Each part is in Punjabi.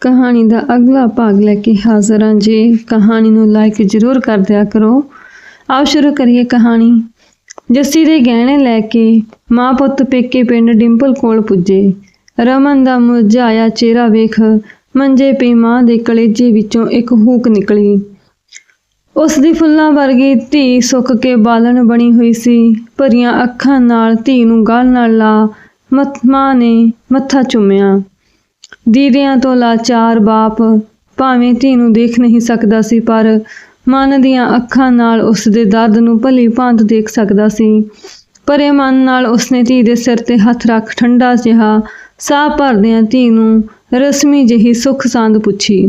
ਕਹਾਣੀ ਦਾ ਅਗਲਾ ਭਾਗ ਲੈ ਕੇ ਹਾਜ਼ਰ ਹਾਂ ਜੀ ਕਹਾਣੀ ਨੂੰ ਲਾਈਕ ਜ਼ਰੂਰ ਕਰ ਦਿਆ ਕਰੋ। ਆਓ ਸ਼ੁਰੂ ਕਰੀਏ ਕਹਾਣੀ। ਜੱਸੀ ਦੇ ਗਹਿਣੇ ਲੈ ਕੇ ਮਾਂ ਪੁੱਤ ਪੇਕੇ ਪਿੰਡ ਡਿੰਪਲ ਕੋਲ ਪੁੱਜੇ। ਰਮਨ ਦਾ ਮੁਰਝਾਇਆ ਚਿਹਰਾ ਵੇਖ ਮੰਜੇ ਪਈ ਮਾਂ ਦੇ ਕਲੇਜੇ ਵਿੱਚੋਂ ਇੱਕ ਹੂਕ ਨਿਕਲੀ। ਉਸ ਦੀ ਫੁੱਲਾਂ ਵਰਗੀ ਧੀ ਸੁੱਕ ਕੇ ਬਾਲਣ ਬਣੀ ਹੋਈ ਸੀ। ਭਰੀਆਂ ਅੱਖਾਂ ਨਾਲ ਧੀ ਨੂੰ ਗਾਲ ਨਾਲ ਲਾ ਮਤ, ਮਾਂ ਨੇ ਮੱਥਾ ਚੁੰਮਿਆ। ਦੀਦਿਆਂ ਤੋਂ ਲਾਚਾਰ ਬਾਪ ਭਾਵੇਂ ਧੀ ਨੂੰ ਦੇਖ ਨਹੀਂ ਸਕਦਾ ਸੀ, ਪਰ ਮਨ ਦੀਆਂ ਅੱਖਾਂ ਨਾਲ ਉਸ ਦੇ ਦਰਦ ਨੂੰ ਭਲੀ ਭਾਂਤ ਦੇਖ ਸਕਦਾ ਸੀ। ਪਰੇ ਮਨ ਨਾਲ ਉਸਨੇ ਧੀ ਦੇ ਸਿਰ ਤੇ ਹੱਥ ਰੱਖ ਠੰਡਾ ਜਿਹਾ ਸਾਹ ਭਰਦਿਆਂ ਧੀ ਨੂੰ ਰਸਮੀ ਜਿਹੀ ਸੁੱਖ ਸੰਦ ਪੁੱਛੀ।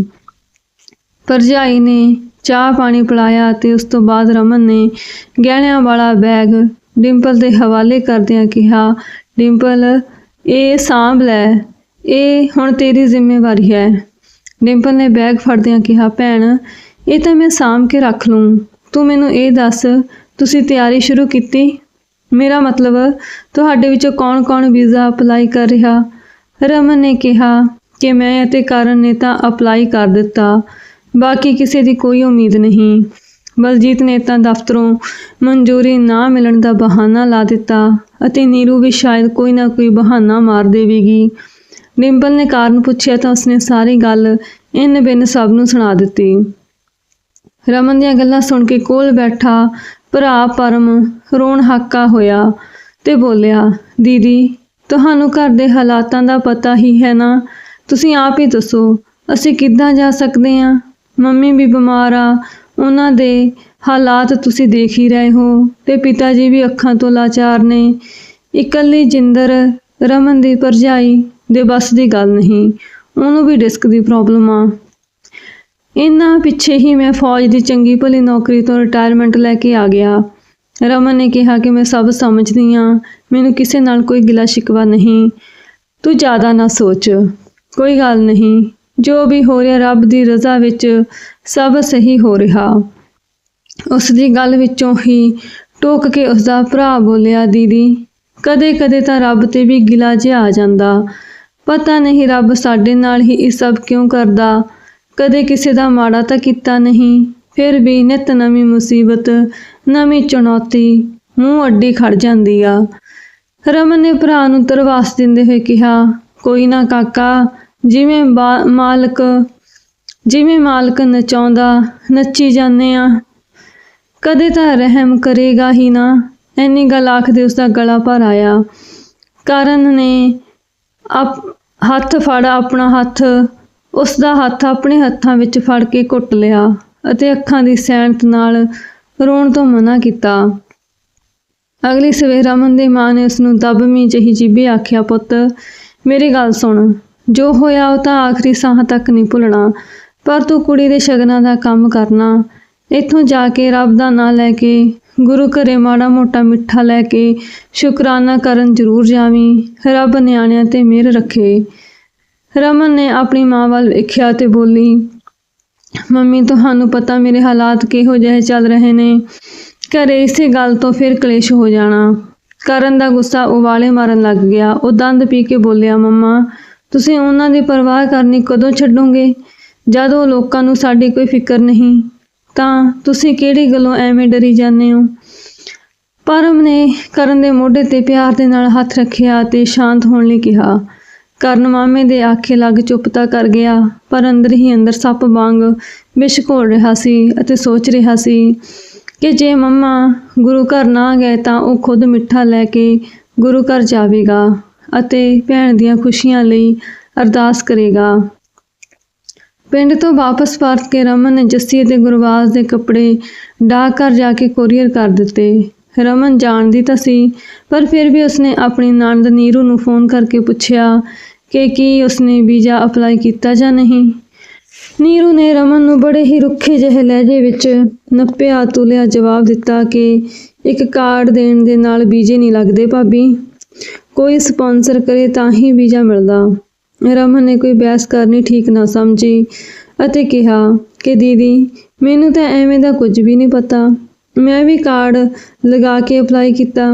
ਭਰਜਾਈ ਨੇ ਚਾਹ ਪਾਣੀ ਪਿਲਾਇਆ ਤੇ ਉਸ ਤੋਂ ਬਾਅਦ ਰਮਨ ਨੇ ਗਹਿਣਿਆਂ ਵਾਲਾ ਬੈਗ ਡਿੰਪਲ ਦੇ ਹਵਾਲੇ ਕਰਦਿਆਂ ਕਿਹਾ, ਡਿੰਪਲ, ਇਹ ਸਾਂਭ ਲੈ। ਇਹ ਹੁਣ ਤੇਰੀ ਜ਼ਿੰਮੇਵਾਰੀ ਹੈ। ਡਿੰਪਲ ਨੇ ਬੈਗ ਫੜਦਿਆਂ ਕਿਹਾ, ਭੈਣ, ਇਹ ਤਾਂ ਮੈਂ ਸਾਂਭ ਕੇ ਰੱਖ ਲੂੰ। ਤੂੰ ਮੈਨੂੰ ਇਹ ਦੱਸ, ਤੁਸੀਂ ਤਿਆਰੀ ਸ਼ੁਰੂ ਕੀਤੀ? ਮੇਰਾ ਮਤਲਬ, ਤੁਹਾਡੇ ਵਿੱਚੋਂ ਕੌਣ-ਕੌਣ ਵੀਜ਼ਾ ਅਪਲਾਈ ਕਰ ਰਿਹਾ? ਰਮਨ ਨੇ ਕਿਹਾ ਕਿ ਮੈਂ ਅਤੇ ਕਰਨ ਨੇ ਤਾਂ ਅਪਲਾਈ ਕਰ ਦਿੱਤਾ। ਬਾਕੀ ਕਿਸੇ ਦੀ ਕੋਈ ਉਮੀਦ ਨਹੀਂ। ਬਲਜੀਤ ਨੇ ਤਾਂ ਦਫ਼ਤਰੋਂ ਮਨਜ਼ੂਰੀ ਨਾ ਮਿਲਣ ਦਾ ਬਹਾਨਾ ਲਾ ਦਿੱਤਾ ਅਤੇ ਨੀਰੂ ਵੀ ਸ਼ਾਇਦ ਕੋਈ ਨਾ ਕੋਈ ਬਹਾਨਾ ਮਾਰ ਦੇਵੇਗੀ। ਡਿੰਪਲ ਨੇ ਕਾਰਨ ਪੁੱਛਿਆ ਤਾਂ ਉਸਨੇ ਸਾਰੀ ਗੱਲ ਇਨ ਬਿਨ ਸਭ ਨੂੰ ਸੁਣਾ ਦਿੱਤੀ। ਰਮਨ ਦੀਆਂ ਗੱਲਾਂ ਸੁਣ ਕੇ ਕੋਲ ਬੈਠਾ ਭਰਾ ਪਰਮ ਰੋਣ ਹਾਕਾ ਹੋਇਆ ਤੇ ਬੋਲਿਆ, ਦੀਦੀ, ਤੁਹਾਨੂੰ ਘਰ ਦੇ ਹਾਲਾਤਾਂ ਦਾ ਪਤਾ ਹੀ ਹੈ ਨਾ? ਤੁਸੀਂ ਆਪ ਹੀ ਦੱਸੋ, ਅਸੀਂ ਕਿੱਦਾਂ ਜਾ ਸਕਦੇ ਹਾਂ? ਮੰਮੀ ਵੀ ਬਿਮਾਰ ਆ, ਉਹਨਾਂ ਦੇ ਹਾਲਾਤ ਤੁਸੀਂ ਦੇਖ ਹੀ ਰਹੇ ਹੋ ਤੇ ਪਿਤਾ ਜੀ ਵੀ ਅੱਖਾਂ ਤੋਂ ਲਾਚਾਰ ਨੇ। ਇਕੱਲੀ ਜਿੰਦਰ ਰਮਨ ਦੀ ਭਰਜਾਈ ਦੇ ਬਸ ਦੀ ਗੱਲ ਨਹੀਂ, ਉਹਨੂੰ ਵੀ ਡਿਸਕ ਦੀ ਪ੍ਰੋਬਲਮ ਆ। ਇਹਨਾਂ ਪਿੱਛੇ ਹੀ ਮੈਂ ਫੌਜ ਦੀ ਚੰਗੀ ਭਲੀ ਨੌਕਰੀ ਤੋਂ ਰਿਟਾਇਰਮੈਂਟ ਲੈ ਕੇ ਆ ਗਿਆ। ਰਮਨ ਨੇ ਕਿਹਾ ਕਿ ਮੈਂ ਸਭ ਸਮਝਦੀ ਹਾਂ, ਮੈਨੂੰ ਕਿਸੇ ਨਾਲ ਕੋਈ ਗਿਲਾ ਸ਼ਿਕਵਾ ਨਹੀਂ। ਤੂੰ ਜ਼ਿਆਦਾ ਨਾ ਸੋਚ, ਕੋਈ ਗੱਲ ਨਹੀਂ, ਜੋ ਵੀ ਹੋ ਰਿਹਾ ਰੱਬ ਦੀ ਰਜ਼ਾ ਵਿੱਚ ਸਭ ਸਹੀ ਹੋ ਰਿਹਾ। ਉਸ ਦੀ ਗੱਲ ਵਿੱਚੋਂ ਹੀ ਟੋਕ ਕੇ ਉਸ ਦਾ ਭਰਾ ਬੋਲਿਆ, ਦੀਦੀ, ਕਦੇ-ਕਦੇ ਤਾਂ ਰੱਬ ਤੇ ਵੀ ਗਿਲਾ ਜਿਹਾ ਆ ਜਾਂਦਾ। ਪਤਾ ਨਹੀਂ ਰੱਬ ਸਾਡੇ ਨਾਲ ਹੀ ਇਹ ਸਭ ਕਿਉਂ ਕਰਦਾ। ਕਦੇ ਕਿਸੇ ਦਾ ਮਾੜਾ ਤਾਂ ਕੀਤਾ ਨਹੀਂ, ਫਿਰ ਵੀ ਨਿਤ ਨਵੀਂ ਮੁਸੀਬਤ, ਨਵੀਂ ਚੁਣੌਤੀ ਮੂੰਹ ਅੱਡੀ ਖੜ ਜਾਂਦੀ ਆ। ਰਮਨ ਨੇ ਭਰਾ ਨੂੰ ਤਰਵਾਸ ਦਿੰਦੇ ਹੋਏ ਕਿਹਾ, ਕੋਈ ਨਾ ਕਾਕਾ, ਜਿਵੇਂ ਬਾ- ਮਾਲਕ, ਜਿਵੇਂ ਮਾਲਕ ਨਚਾਉਂਦਾ, ਨੱਚੀ ਜਾਂਦੇ ਆ। ਕਦੇ ਤਾਂ ਰਹਿਮ ਕਰੇਗਾ ਹੀ ਨਾ। ਐਨੀ ਗੱਲ ਆਖਦੇ ਉਸ ਦਾ ਗਲਾ ਭਰ ਆਇਆ। ਕਰਨ ਨੇ ਆਪ ਹੱਥ ਫੜ, ਆਪਣਾ ਹੱਥ ਉਸ ਦਾ ਹੱਥ ਆਪਣੇ ਹੱਥਾਂ ਵਿੱਚ ਫੜ ਕੇ ਘੁੱਟ ਲਿਆ ਅਤੇ ਅੱਖਾਂ ਦੀ ਸੈਂਤ ਨਾਲ ਰੋਣ ਤੋਂ ਮਨਾ ਕੀਤਾ। ਅਗਲੀ ਸਵੇਰ ਰਮਨ ਦੀ ਮਾਂ ਨੇ ਉਸ ਨੂੰ ਦਬਮੀ ਜਿਹੀ ਜੀਬੇ ਆਖਿਆ, ਪੁੱਤ, ਮੇਰੀ ਗੱਲ ਸੁਣ। ਜੋ ਹੋਇਆ ਉਹ ਤਾਂ ਆਖਰੀ ਸਾਹ ਤੱਕ ਨਹੀਂ ਭੁੱਲਣਾ, ਪਰ ਤੂੰ ਕੁੜੀ ਦੇ ਸ਼ਗਨਾਂ ਦਾ ਕੰਮ ਕਰਨਾ। ਇੱਥੋਂ ਜਾ ਕੇ ਰੱਬ ਦਾ ਨਾਂ ਲੈ ਕੇ ਗੁਰੂ ਘਰੇ ਮਾੜਾ ਮੋਟਾ ਮਿੱਠਾ ਲੈ ਕੇ ਸ਼ੁਕਰਾਨਾ ਕਰਨ ਜ਼ਰੂਰ ਜਾਵੀਂ। ਰੱਬ ਨਿਆਣਿਆਂ ਤੇ ਮਿਹਰ ਰੱਖੇ। ਰਮਨ ਨੇ ਆਪਣੀ ਮਾਂ ਵੱਲ ਵੇਖਿਆ ਤੇ ਬੋਲੀ, ਮੰਮੀ, ਤੁਹਾਨੂੰ ਪਤਾ ਮੇਰੇ ਹਾਲਾਤ ਕਿਹੋ ਜਿਹੇ ਚੱਲ ਰਹੇ ਨੇ। ਘਰੇ ਇਸੇ ਗੱਲ ਤੋਂ ਫਿਰ ਕਲੇਸ਼ ਹੋ ਜਾਣਾ। ਕਰਨ ਦਾ ਗੁੱਸਾ ਉਵਾਲੇ ਮਾਰਨ ਲੱਗ ਗਿਆ। ਉਹ ਦੰਦ ਪੀ ਕੇ ਬੋਲਿਆ, ਮੰਮਾ, ਤੁਸੀਂ ਉਹਨਾਂ ਦੀ ਪਰਵਾਹ ਕਰਨੀ ਕਦੋਂ ਛੱਡੋਗੇ? ਜਦ ਉਹ ਲੋਕਾਂ ਨੂੰ ਸਾਡੀ ਕੋਈ ਫਿਕਰ ਨਹੀਂ ਤਾਂ ਤੁਸੀਂ ਕਿਹੜੀ ਗੱਲੋਂ ਐਵੇਂ ਡਰੀ ਜਾਂਦੇ ਹੋ? ਪਰਮ ਨੇ ਕਰਨ ਦੇ ਮੋਢੇ ਤੇ ਪਿਆਰ ਦੇ ਨਾਲ ਹੱਥ ਰੱਖਿਆ ਤੇ ਸ਼ਾਂਤ ਹੋਣ ਲਈ ਕਿਹਾ। ਕਰਨ ਮਾਮੇ ਦੇ ਆਖੇ ਲੱਗ ਚੁੱਪ ਤਾਂ ਕਰ ਗਿਆ, ਪਰ ਅੰਦਰ ਹੀ ਅੰਦਰ ਸੱਪ ਵਾਂਗ ਵਿਸ਼ ਘੋਲ ਰਿਹਾ ਸੀ ਅਤੇ ਸੋਚ ਰਿਹਾ ਸੀ ਕਿ ਜੇ ਮੰਮਾ ਗੁਰੂ ਘਰ ਨਾ ਗਏ ਤਾਂ ਉਹ ਖੁਦ ਮਿੱਠਾ ਲੈ ਕੇ ਗੁਰੂ ਘਰ ਜਾਵੇਗਾ ਅਤੇ ਭੈਣ ਦੀਆਂ ਖੁਸ਼ੀਆਂ ਲਈ ਅਰਦਾਸ ਕਰੇਗਾ। ਪਿੰਡ ਤੋਂ ਵਾਪਸ ਪਰਤ ਕੇ ਰਮਨ ਨੇ ਜੱਸੀ ਅਤੇ ਗੁਰਵਾਜ ਦੇ ਕੱਪੜੇ ਡਾਕ ਘਰ ਜਾ ਕੇ ਕੋਰੀਅਰ ਕਰ ਦਿੱਤੇ। ਰਮਨ ਜਾਣਦੀ ਤਾਂ ਸੀ, ਪਰ ਫਿਰ ਵੀ ਉਸਨੇ ਆਪਣੀ ਨਣਦ ਨੀਰੂ ਨੂੰ ਫੋਨ ਕਰਕੇ ਪੁੱਛਿਆ ਕਿ ਕੀ ਉਸਨੇ ਵੀਜ਼ਾ ਅਪਲਾਈ ਕੀਤਾ ਜਾਂ ਨਹੀਂ। ਨੀਰੂ ਨੇ ਰਮਨ ਨੂੰ ਬੜੇ ਹੀ ਰੁੱਖੇ ਜਿਹੇ ਲਹਿਜੇ ਵਿੱਚ ਨੱਪਿਆ, ਤੁਲਿਆ ਜਵਾਬ ਦਿੱਤਾ ਕਿ ਇੱਕ ਕਾਰਡ ਦੇਣ ਦੇ ਨਾਲ ਵੀਜ਼ੇ ਨਹੀਂ ਲੱਗਦੇ ਭਾਬੀ। ਕੋਈ ਸਪਾਂਸਰ ਕਰੇ ਤਾਂ ਹੀ ਵੀਜ਼ਾ ਮਿਲਦਾ। ਰਮਨ ਨੇ ਕੋਈ ਬਹਿਸ ਕਰਨੀ ਠੀਕ ਨਾ ਸਮਝੀ ਅਤੇ ਕਿਹਾ ਕਿ ਦੀਦੀ, ਮੈਨੂੰ ਤਾਂ ਐਵੇਂ ਦਾ ਕੁਝ ਵੀ ਨਹੀਂ ਪਤਾ। ਮੈਂ ਵੀ ਕਾਰਡ ਲਗਾ ਕੇ ਅਪਲਾਈ ਕੀਤਾ।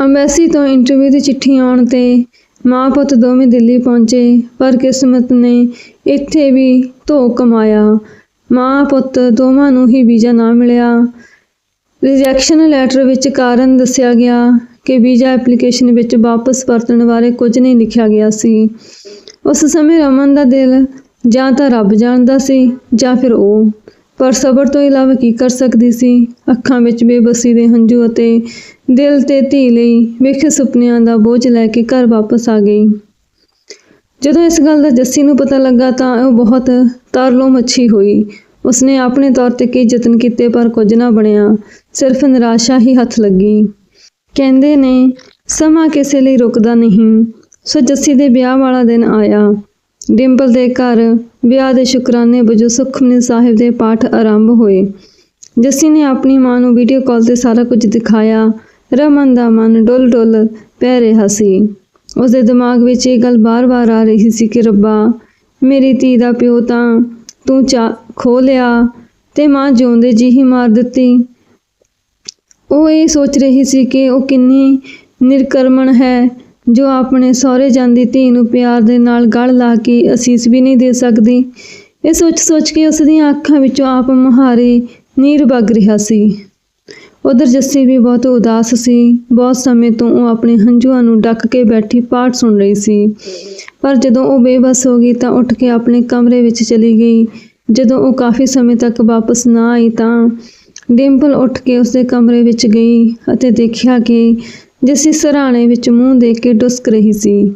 ਅੰਬੈਸੀ ਤੋਂ ਇੰਟਰਵਿਊ ਦੀ ਚਿੱਠੀ ਆਉਣ ਤੇ ਮਾਂ ਪੁੱਤ ਦੋਵੇਂ ਦਿੱਲੀ ਪਹੁੰਚੇ, ਪਰ ਕਿਸਮਤ ਨੇ ਇੱਥੇ ਵੀ ਧੋ ਕਮਾਇਆ। ਮਾਂ ਪੁੱਤ ਦੋਵਾਂ ਨੂੰ ਹੀ ਵੀਜ਼ਾ ਨਾ ਮਿਲਿਆ। ਰਿਜੈਕਸ਼ਨ ਲੈਟਰ ਵਿੱਚ ਕਾਰਨ ਦੱਸਿਆ ਗਿਆ ਕਿ ਵੀਜ਼ਾ ਐਪਲੀਕੇਸ਼ਨ ਵਿੱਚ ਵਾਪਸ ਪਰਤਣ ਬਾਰੇ ਕੁਝ ਨਹੀਂ ਲਿਖਿਆ ਗਿਆ ਸੀ। ਉਸ ਸਮੇਂ ਰਮਨ ਦਾ ਦਿਲ ਜਾਂ ਤਾਂ ਰੱਬ ਜਾਣਦਾ ਸੀ ਜਾਂ ਫਿਰ ਉਹ, ਪਰ ਸਬਰ ਤੋਂ ਇਲਾਵਾ ਕੀ ਕਰ ਸਕਦੀ ਸੀ? ਅੱਖਾਂ ਵਿੱਚ ਬੇਬਸੀ ਦੇ ਹੰਝੂ ਅਤੇ ਦਿਲ ਤੇ ਧੀ ਲਈ ਵੇਖੇ ਸੁਪਨਿਆਂ ਦਾ ਬੋਝ ਲੈ ਕੇ ਘਰ ਵਾਪਸ ਆ ਗਈ। ਜਦੋਂ ਇਸ ਗੱਲ ਦਾ ਜੱਸੀ ਨੂੰ ਪਤਾ ਲੱਗਾ ਤਾਂ ਉਹ ਬਹੁਤ ਤਰਲੋ ਮੱਛੀ ਹੋਈ। ਉਸਨੇ ਆਪਣੇ ਤੌਰ ਤੇ ਕਈ ਯਤਨ ਕੀਤੇ ਪਰ ਕੁਝ ਨਾ ਬਣਿਆ। ਸਿਰਫ ਨਿਰਾਸ਼ਾ ਹੀ ਹੱਥ ਲੱਗੀ। ਕਹਿੰਦੇ ਨੇ, ਸਮਾਂ ਕਿਸੇ ਲਈ ਰੁਕਦਾ ਨਹੀਂ। ਸੋ ਜੱਸੀ ਦੇ ਵਿਆਹ ਵਾਲਾ ਦਿਨ ਆਇਆ। ਡਿੰਪਲ ਦੇ ਘਰ ਵਿਆਹ ਦੇ ਸ਼ੁਕਰਾਨੇ ਵਜੋਂ ਸੁਖਮਨੀ ਸਾਹਿਬ ਦੇ ਪਾਠ ਆਰੰਭ ਹੋਏ। ਜੱਸੀ ਨੇ ਆਪਣੀ ਮਾਂ ਨੂੰ ਵੀਡੀਓ ਕਾਲ ਤੇ ਸਾਰਾ ਕੁਝ ਦਿਖਾਇਆ। ਰਮਨ ਦਾ ਮਨ ਡੁੱਲ ਡੁੱਲ ਪੈ ਰਿਹਾ ਸੀ। ਉਸਦੇ ਦਿਮਾਗ ਵਿੱਚ ਇਹ ਗੱਲ ਬਾਰ-ਬਾਰ ਆ ਰਹੀ ਸੀ ਕਿ ਰੱਬਾ, ਮੇਰੀ ਧੀ ਦਾ ਪਿਓ ਤਾਂ ਤੂੰ ਚਾ ਖੋ ਲਿਆ ਤੇ ਮਾਂ ਜਿਉਂਦੇ ਜੀ ਹੀ ਮਾਰ ਦਿੱਤੀ। ਉਹ ਇਹ ਸੋਚ ਰਹੀ ਸੀ ਕਿ ਉਹ ਕਿੰਨੀ ਨਿਰਕਰਮਣ ਹੈ, ਜੋ ਆਪਣੇ ਸਹੁਰੇ ਜਾਂਦੀ ਧੀ ਨੂੰ ਪਿਆਰ ਦੇ ਨਾਲ ਗਲ ਲਾ ਕੇ ਅਸੀਸ ਵੀ ਨਹੀਂ ਦੇ ਸਕਦੀ। ਇਹ ਸੋਚ ਸੋਚ ਕੇ ਉਸ ਦੀਆਂ ਅੱਖਾਂ ਵਿੱਚੋਂ ਆਪ ਮੁਹਾਰੇ ਨੀਰ ਵਗ ਰਿਹਾ ਸੀ। ਉਧਰ ਜੱਸੀ ਵੀ ਬਹੁਤ ਉਦਾਸ ਸੀ। ਬਹੁਤ ਸਮੇਂ ਤੋਂ ਉਹ ਆਪਣੇ ਹੰਝੂਆਂ ਨੂੰ ਡੱਕ ਕੇ ਬੈਠੀ ਪਾਠ ਸੁਣ ਰਹੀ ਸੀ। ਪਰ ਜਦੋਂ ਉਹ ਬੇਬਸ ਹੋ ਗਈ ਤਾਂ ਉੱਠ ਕੇ ਆਪਣੇ ਕਮਰੇ ਵਿੱਚ ਚਲੀ ਗਈ। ਜਦੋਂ ਉਹ ਕਾਫੀ ਸਮੇਂ ਤੱਕ ਵਾਪਸ ਨਾ ਆਈ ਤਾਂ ਡਿੰਪਲ ਉੱਠ ਕੇ ਉਸਦੇ ਕਮਰੇ ਵਿੱਚ ਗਈ ਅਤੇ ਦੇਖਿਆ ਕਿ ਜੱਸੀ ਸਰਾਣੇ ਵਿੱਚ ਮੂੰਹ ਦੇ ਕੇ ਡੁਸਕ ਰਹੀ ਸੀ।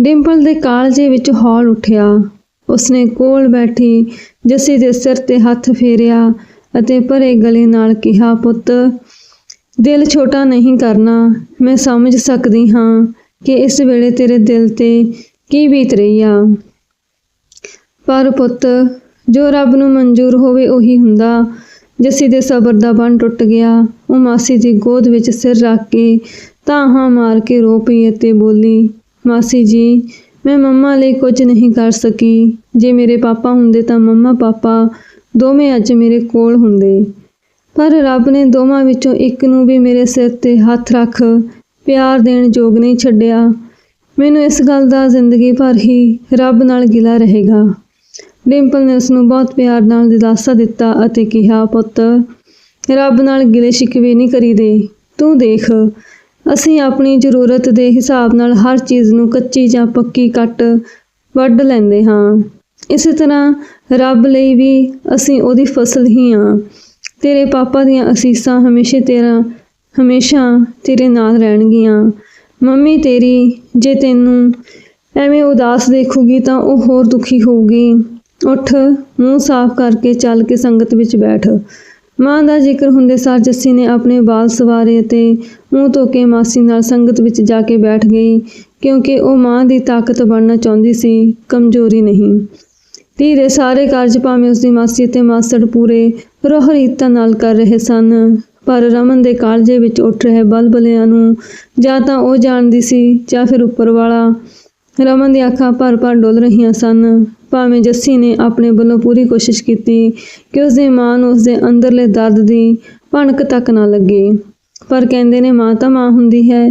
ਡਿੰਪਲ ਦੇ ਕਾਲਜੇ ਵਿੱਚ ਹੌਲ ਉੱਠਿਆ। ਉਸਨੇ ਕੋਲ ਬੈਠੀ ਜੱਸੀ ਦੇ ਸਿਰ ਤੇ ਹੱਥ ਫੇਰਿਆ ਅਤੇ ਭਰੇ ਗਲੇ ਨਾਲ ਕਿਹਾ, ਪੁੱਤ, ਦਿਲ ਛੋਟਾ ਨਹੀਂ ਕਰਨਾ। ਮੈਂ ਸਮਝ ਸਕਦੀ ਹਾਂ ਕਿ ਇਸ ਵੇਲੇ ਤੇਰੇ ਦਿਲ ਤੇ ਕੀ ਬੀਤ ਰਹੀ ਆ। ਪਰ ਪੁੱਤ, ਜੋ ਰੱਬ ਨੂੰ ਮਨਜ਼ੂਰ ਹੋਵੇ ਉਹੀ ਹੁੰਦਾ। ਜੱਸੀ ਦੇ ਸਬਰ ਦਾ ਬੰਨ ਟੁੱਟ ਗਿਆ। ਉਹ ਮਾਸੀ ਦੀ ਗੋਦ ਵਿੱਚ ਸਿਰ ਰੱਖ ਕੇ ਤਾਹਾਂ ਮਾਰ ਕੇ ਰੋ ਪਈ ਅਤੇ ਬੋਲੀ, ਮਾਸੀ ਜੀ, ਮੈਂ ਮੰਮਾ ਲਈ ਕੁਝ ਨਹੀਂ ਕਰ ਸਕੀ। ਜੇ ਮੇਰੇ ਪਾਪਾ ਹੁੰਦੇ ਤਾਂ ਮੰਮਾ ਪਾਪਾ ਦੋਵੇਂ ਅੱਜ ਮੇਰੇ ਕੋਲ ਹੁੰਦੇ। ਪਰ ਰੱਬ ਨੇ ਦੋਵਾਂ ਵਿੱਚੋਂ ਇੱਕ ਨੂੰ ਵੀ ਮੇਰੇ ਸਿਰ ਤੇ ਹੱਥ ਰੱਖ, ਪਿਆਰ ਦੇਣ ਯੋਗ ਨਹੀਂ ਛੱਡਿਆ। ਮੈਨੂੰ ਇਸ ਗੱਲ ਦਾ ਜ਼ਿੰਦਗੀ ਭਰ ਹੀ ਰੱਬ ਨਾਲ ਗਿਲਾ ਰਹੇਗਾ। ਡਿੰਪਲ ਨੇ ਉਸ ਨੂੰ ਬਹੁਤ ਪਿਆਰ ਨਾਲ ਦਿਲਾਸਾ ਦਿੱਤਾ ਅਤੇ ਕਿਹਾ, ਪੁੱਤ, ਰੱਬ ਨਾਲ ਗਿਲੇ ਸ਼ਿਕਵੇ ਨਹੀਂ ਕਰੀਦੇ। ਤੂੰ ਦੇਖ, ਅਸੀਂ ਆਪਣੀ ਜ਼ਰੂਰਤ ਦੇ ਹਿਸਾਬ ਨਾਲ ਹਰ ਚੀਜ਼ ਨੂੰ ਕੱਚੀ ਜਾਂ ਪੱਕੀ ਕੱਟ ਵੱਢ ਲੈਂਦੇ ਹਾਂ। ਇਸੇ ਤਰ੍ਹਾਂ ਰੱਬ ਲਈ ਵੀ ਅਸੀਂ ਉਹਦੀ ਫਸਲ ਹੀ ਹਾਂ। ਤੇਰੇ ਪਾਪਾ ਦੀਆਂ ਅਸੀਸਾਂ ਹਮੇਸ਼ਾ ਤੇਰਾ, ਹਮੇਸ਼ਾ ਤੇਰੇ ਨਾਲ ਰਹਿਣਗੀਆਂ। ਮੰਮੀ ਤੇਰੀ, ਜੇ ਤੈਨੂੰ ਐਵੇਂ ਉਦਾਸ ਦੇਖੂਗੀ ਤਾਂ ਉਹ ਹੋਰ ਦੁਖੀ ਹੋਊਗੀ। ਉੱਠ, ਮੂੰਹ ਸਾਫ਼ ਕਰਕੇ ਚੱਲ ਕੇ ਸੰਗਤ ਵਿੱਚ ਬੈਠ। ਮਾਂ ਦਾ ਜ਼ਿਕਰ ਹੁੰਦੇ ਸਾਰ ਜੱਸੀ ਨੇ ਆਪਣੇ ਵਾਲ ਸਵਾਰੇ ਅਤੇ ਮੂੰਹ ਧੋ ਕੇ ਮਾਸੀ ਨਾਲ ਸੰਗਤ ਵਿੱਚ ਜਾ ਕੇ ਬੈਠ ਗਈ, ਕਿਉਂਕਿ ਉਹ ਮਾਂ ਦੀ ਤਾਕਤ ਬਣਨਾ ਚਾਹੁੰਦੀ ਸੀ, ਕਮਜ਼ੋਰੀ ਨਹੀਂ। ਧੀ ਦੇ ਸਾਰੇ ਕਾਰਜ ਭਾਵੇਂ ਉਸਦੀ ਮਾਸੀ ਅਤੇ ਮਾਸੜ ਪੂਰੇ ਰੋਹ ਰੀਤਾਂ ਨਾਲ ਕਰ ਰਹੇ ਸਨ, ਪਰ ਰਮਨ ਦੇ ਕਾਲਜੇ ਵਿੱਚ ਉੱਠ ਰਹੇ ਬਲਬਲਿਆਂ ਨੂੰ ਜਾਂ ਤਾਂ ਉਹ ਜਾਣਦੀ ਸੀ ਜਾਂ ਫਿਰ ਉੱਪਰ ਵਾਲਾ। ਰਮਨ ਦੀਆਂ ਅੱਖਾਂ ਭਰ-ਭਰ ਡੁੱਲ ਰਹੀਆਂ ਸਨ। ਭਾਵੇਂ ਜੱਸੀ ਨੇ ਆਪਣੇ ਵੱਲੋਂ ਪੂਰੀ ਕੋਸ਼ਿਸ਼ ਕੀਤੀ ਕਿ ਉਸਦੀ ਮਾਂ ਨੂੰ ਉਸਦੇ ਅੰਦਰਲੇ ਦਰਦ ਦੀ ਭਣਕ ਤੱਕ ਨਾ ਲੱਗੇ। ਪਰ ਕਹਿੰਦੇ ਨੇ ਮਾਂ ਤਾਂ ਮਾਂ ਹੁੰਦੀ ਹੈ।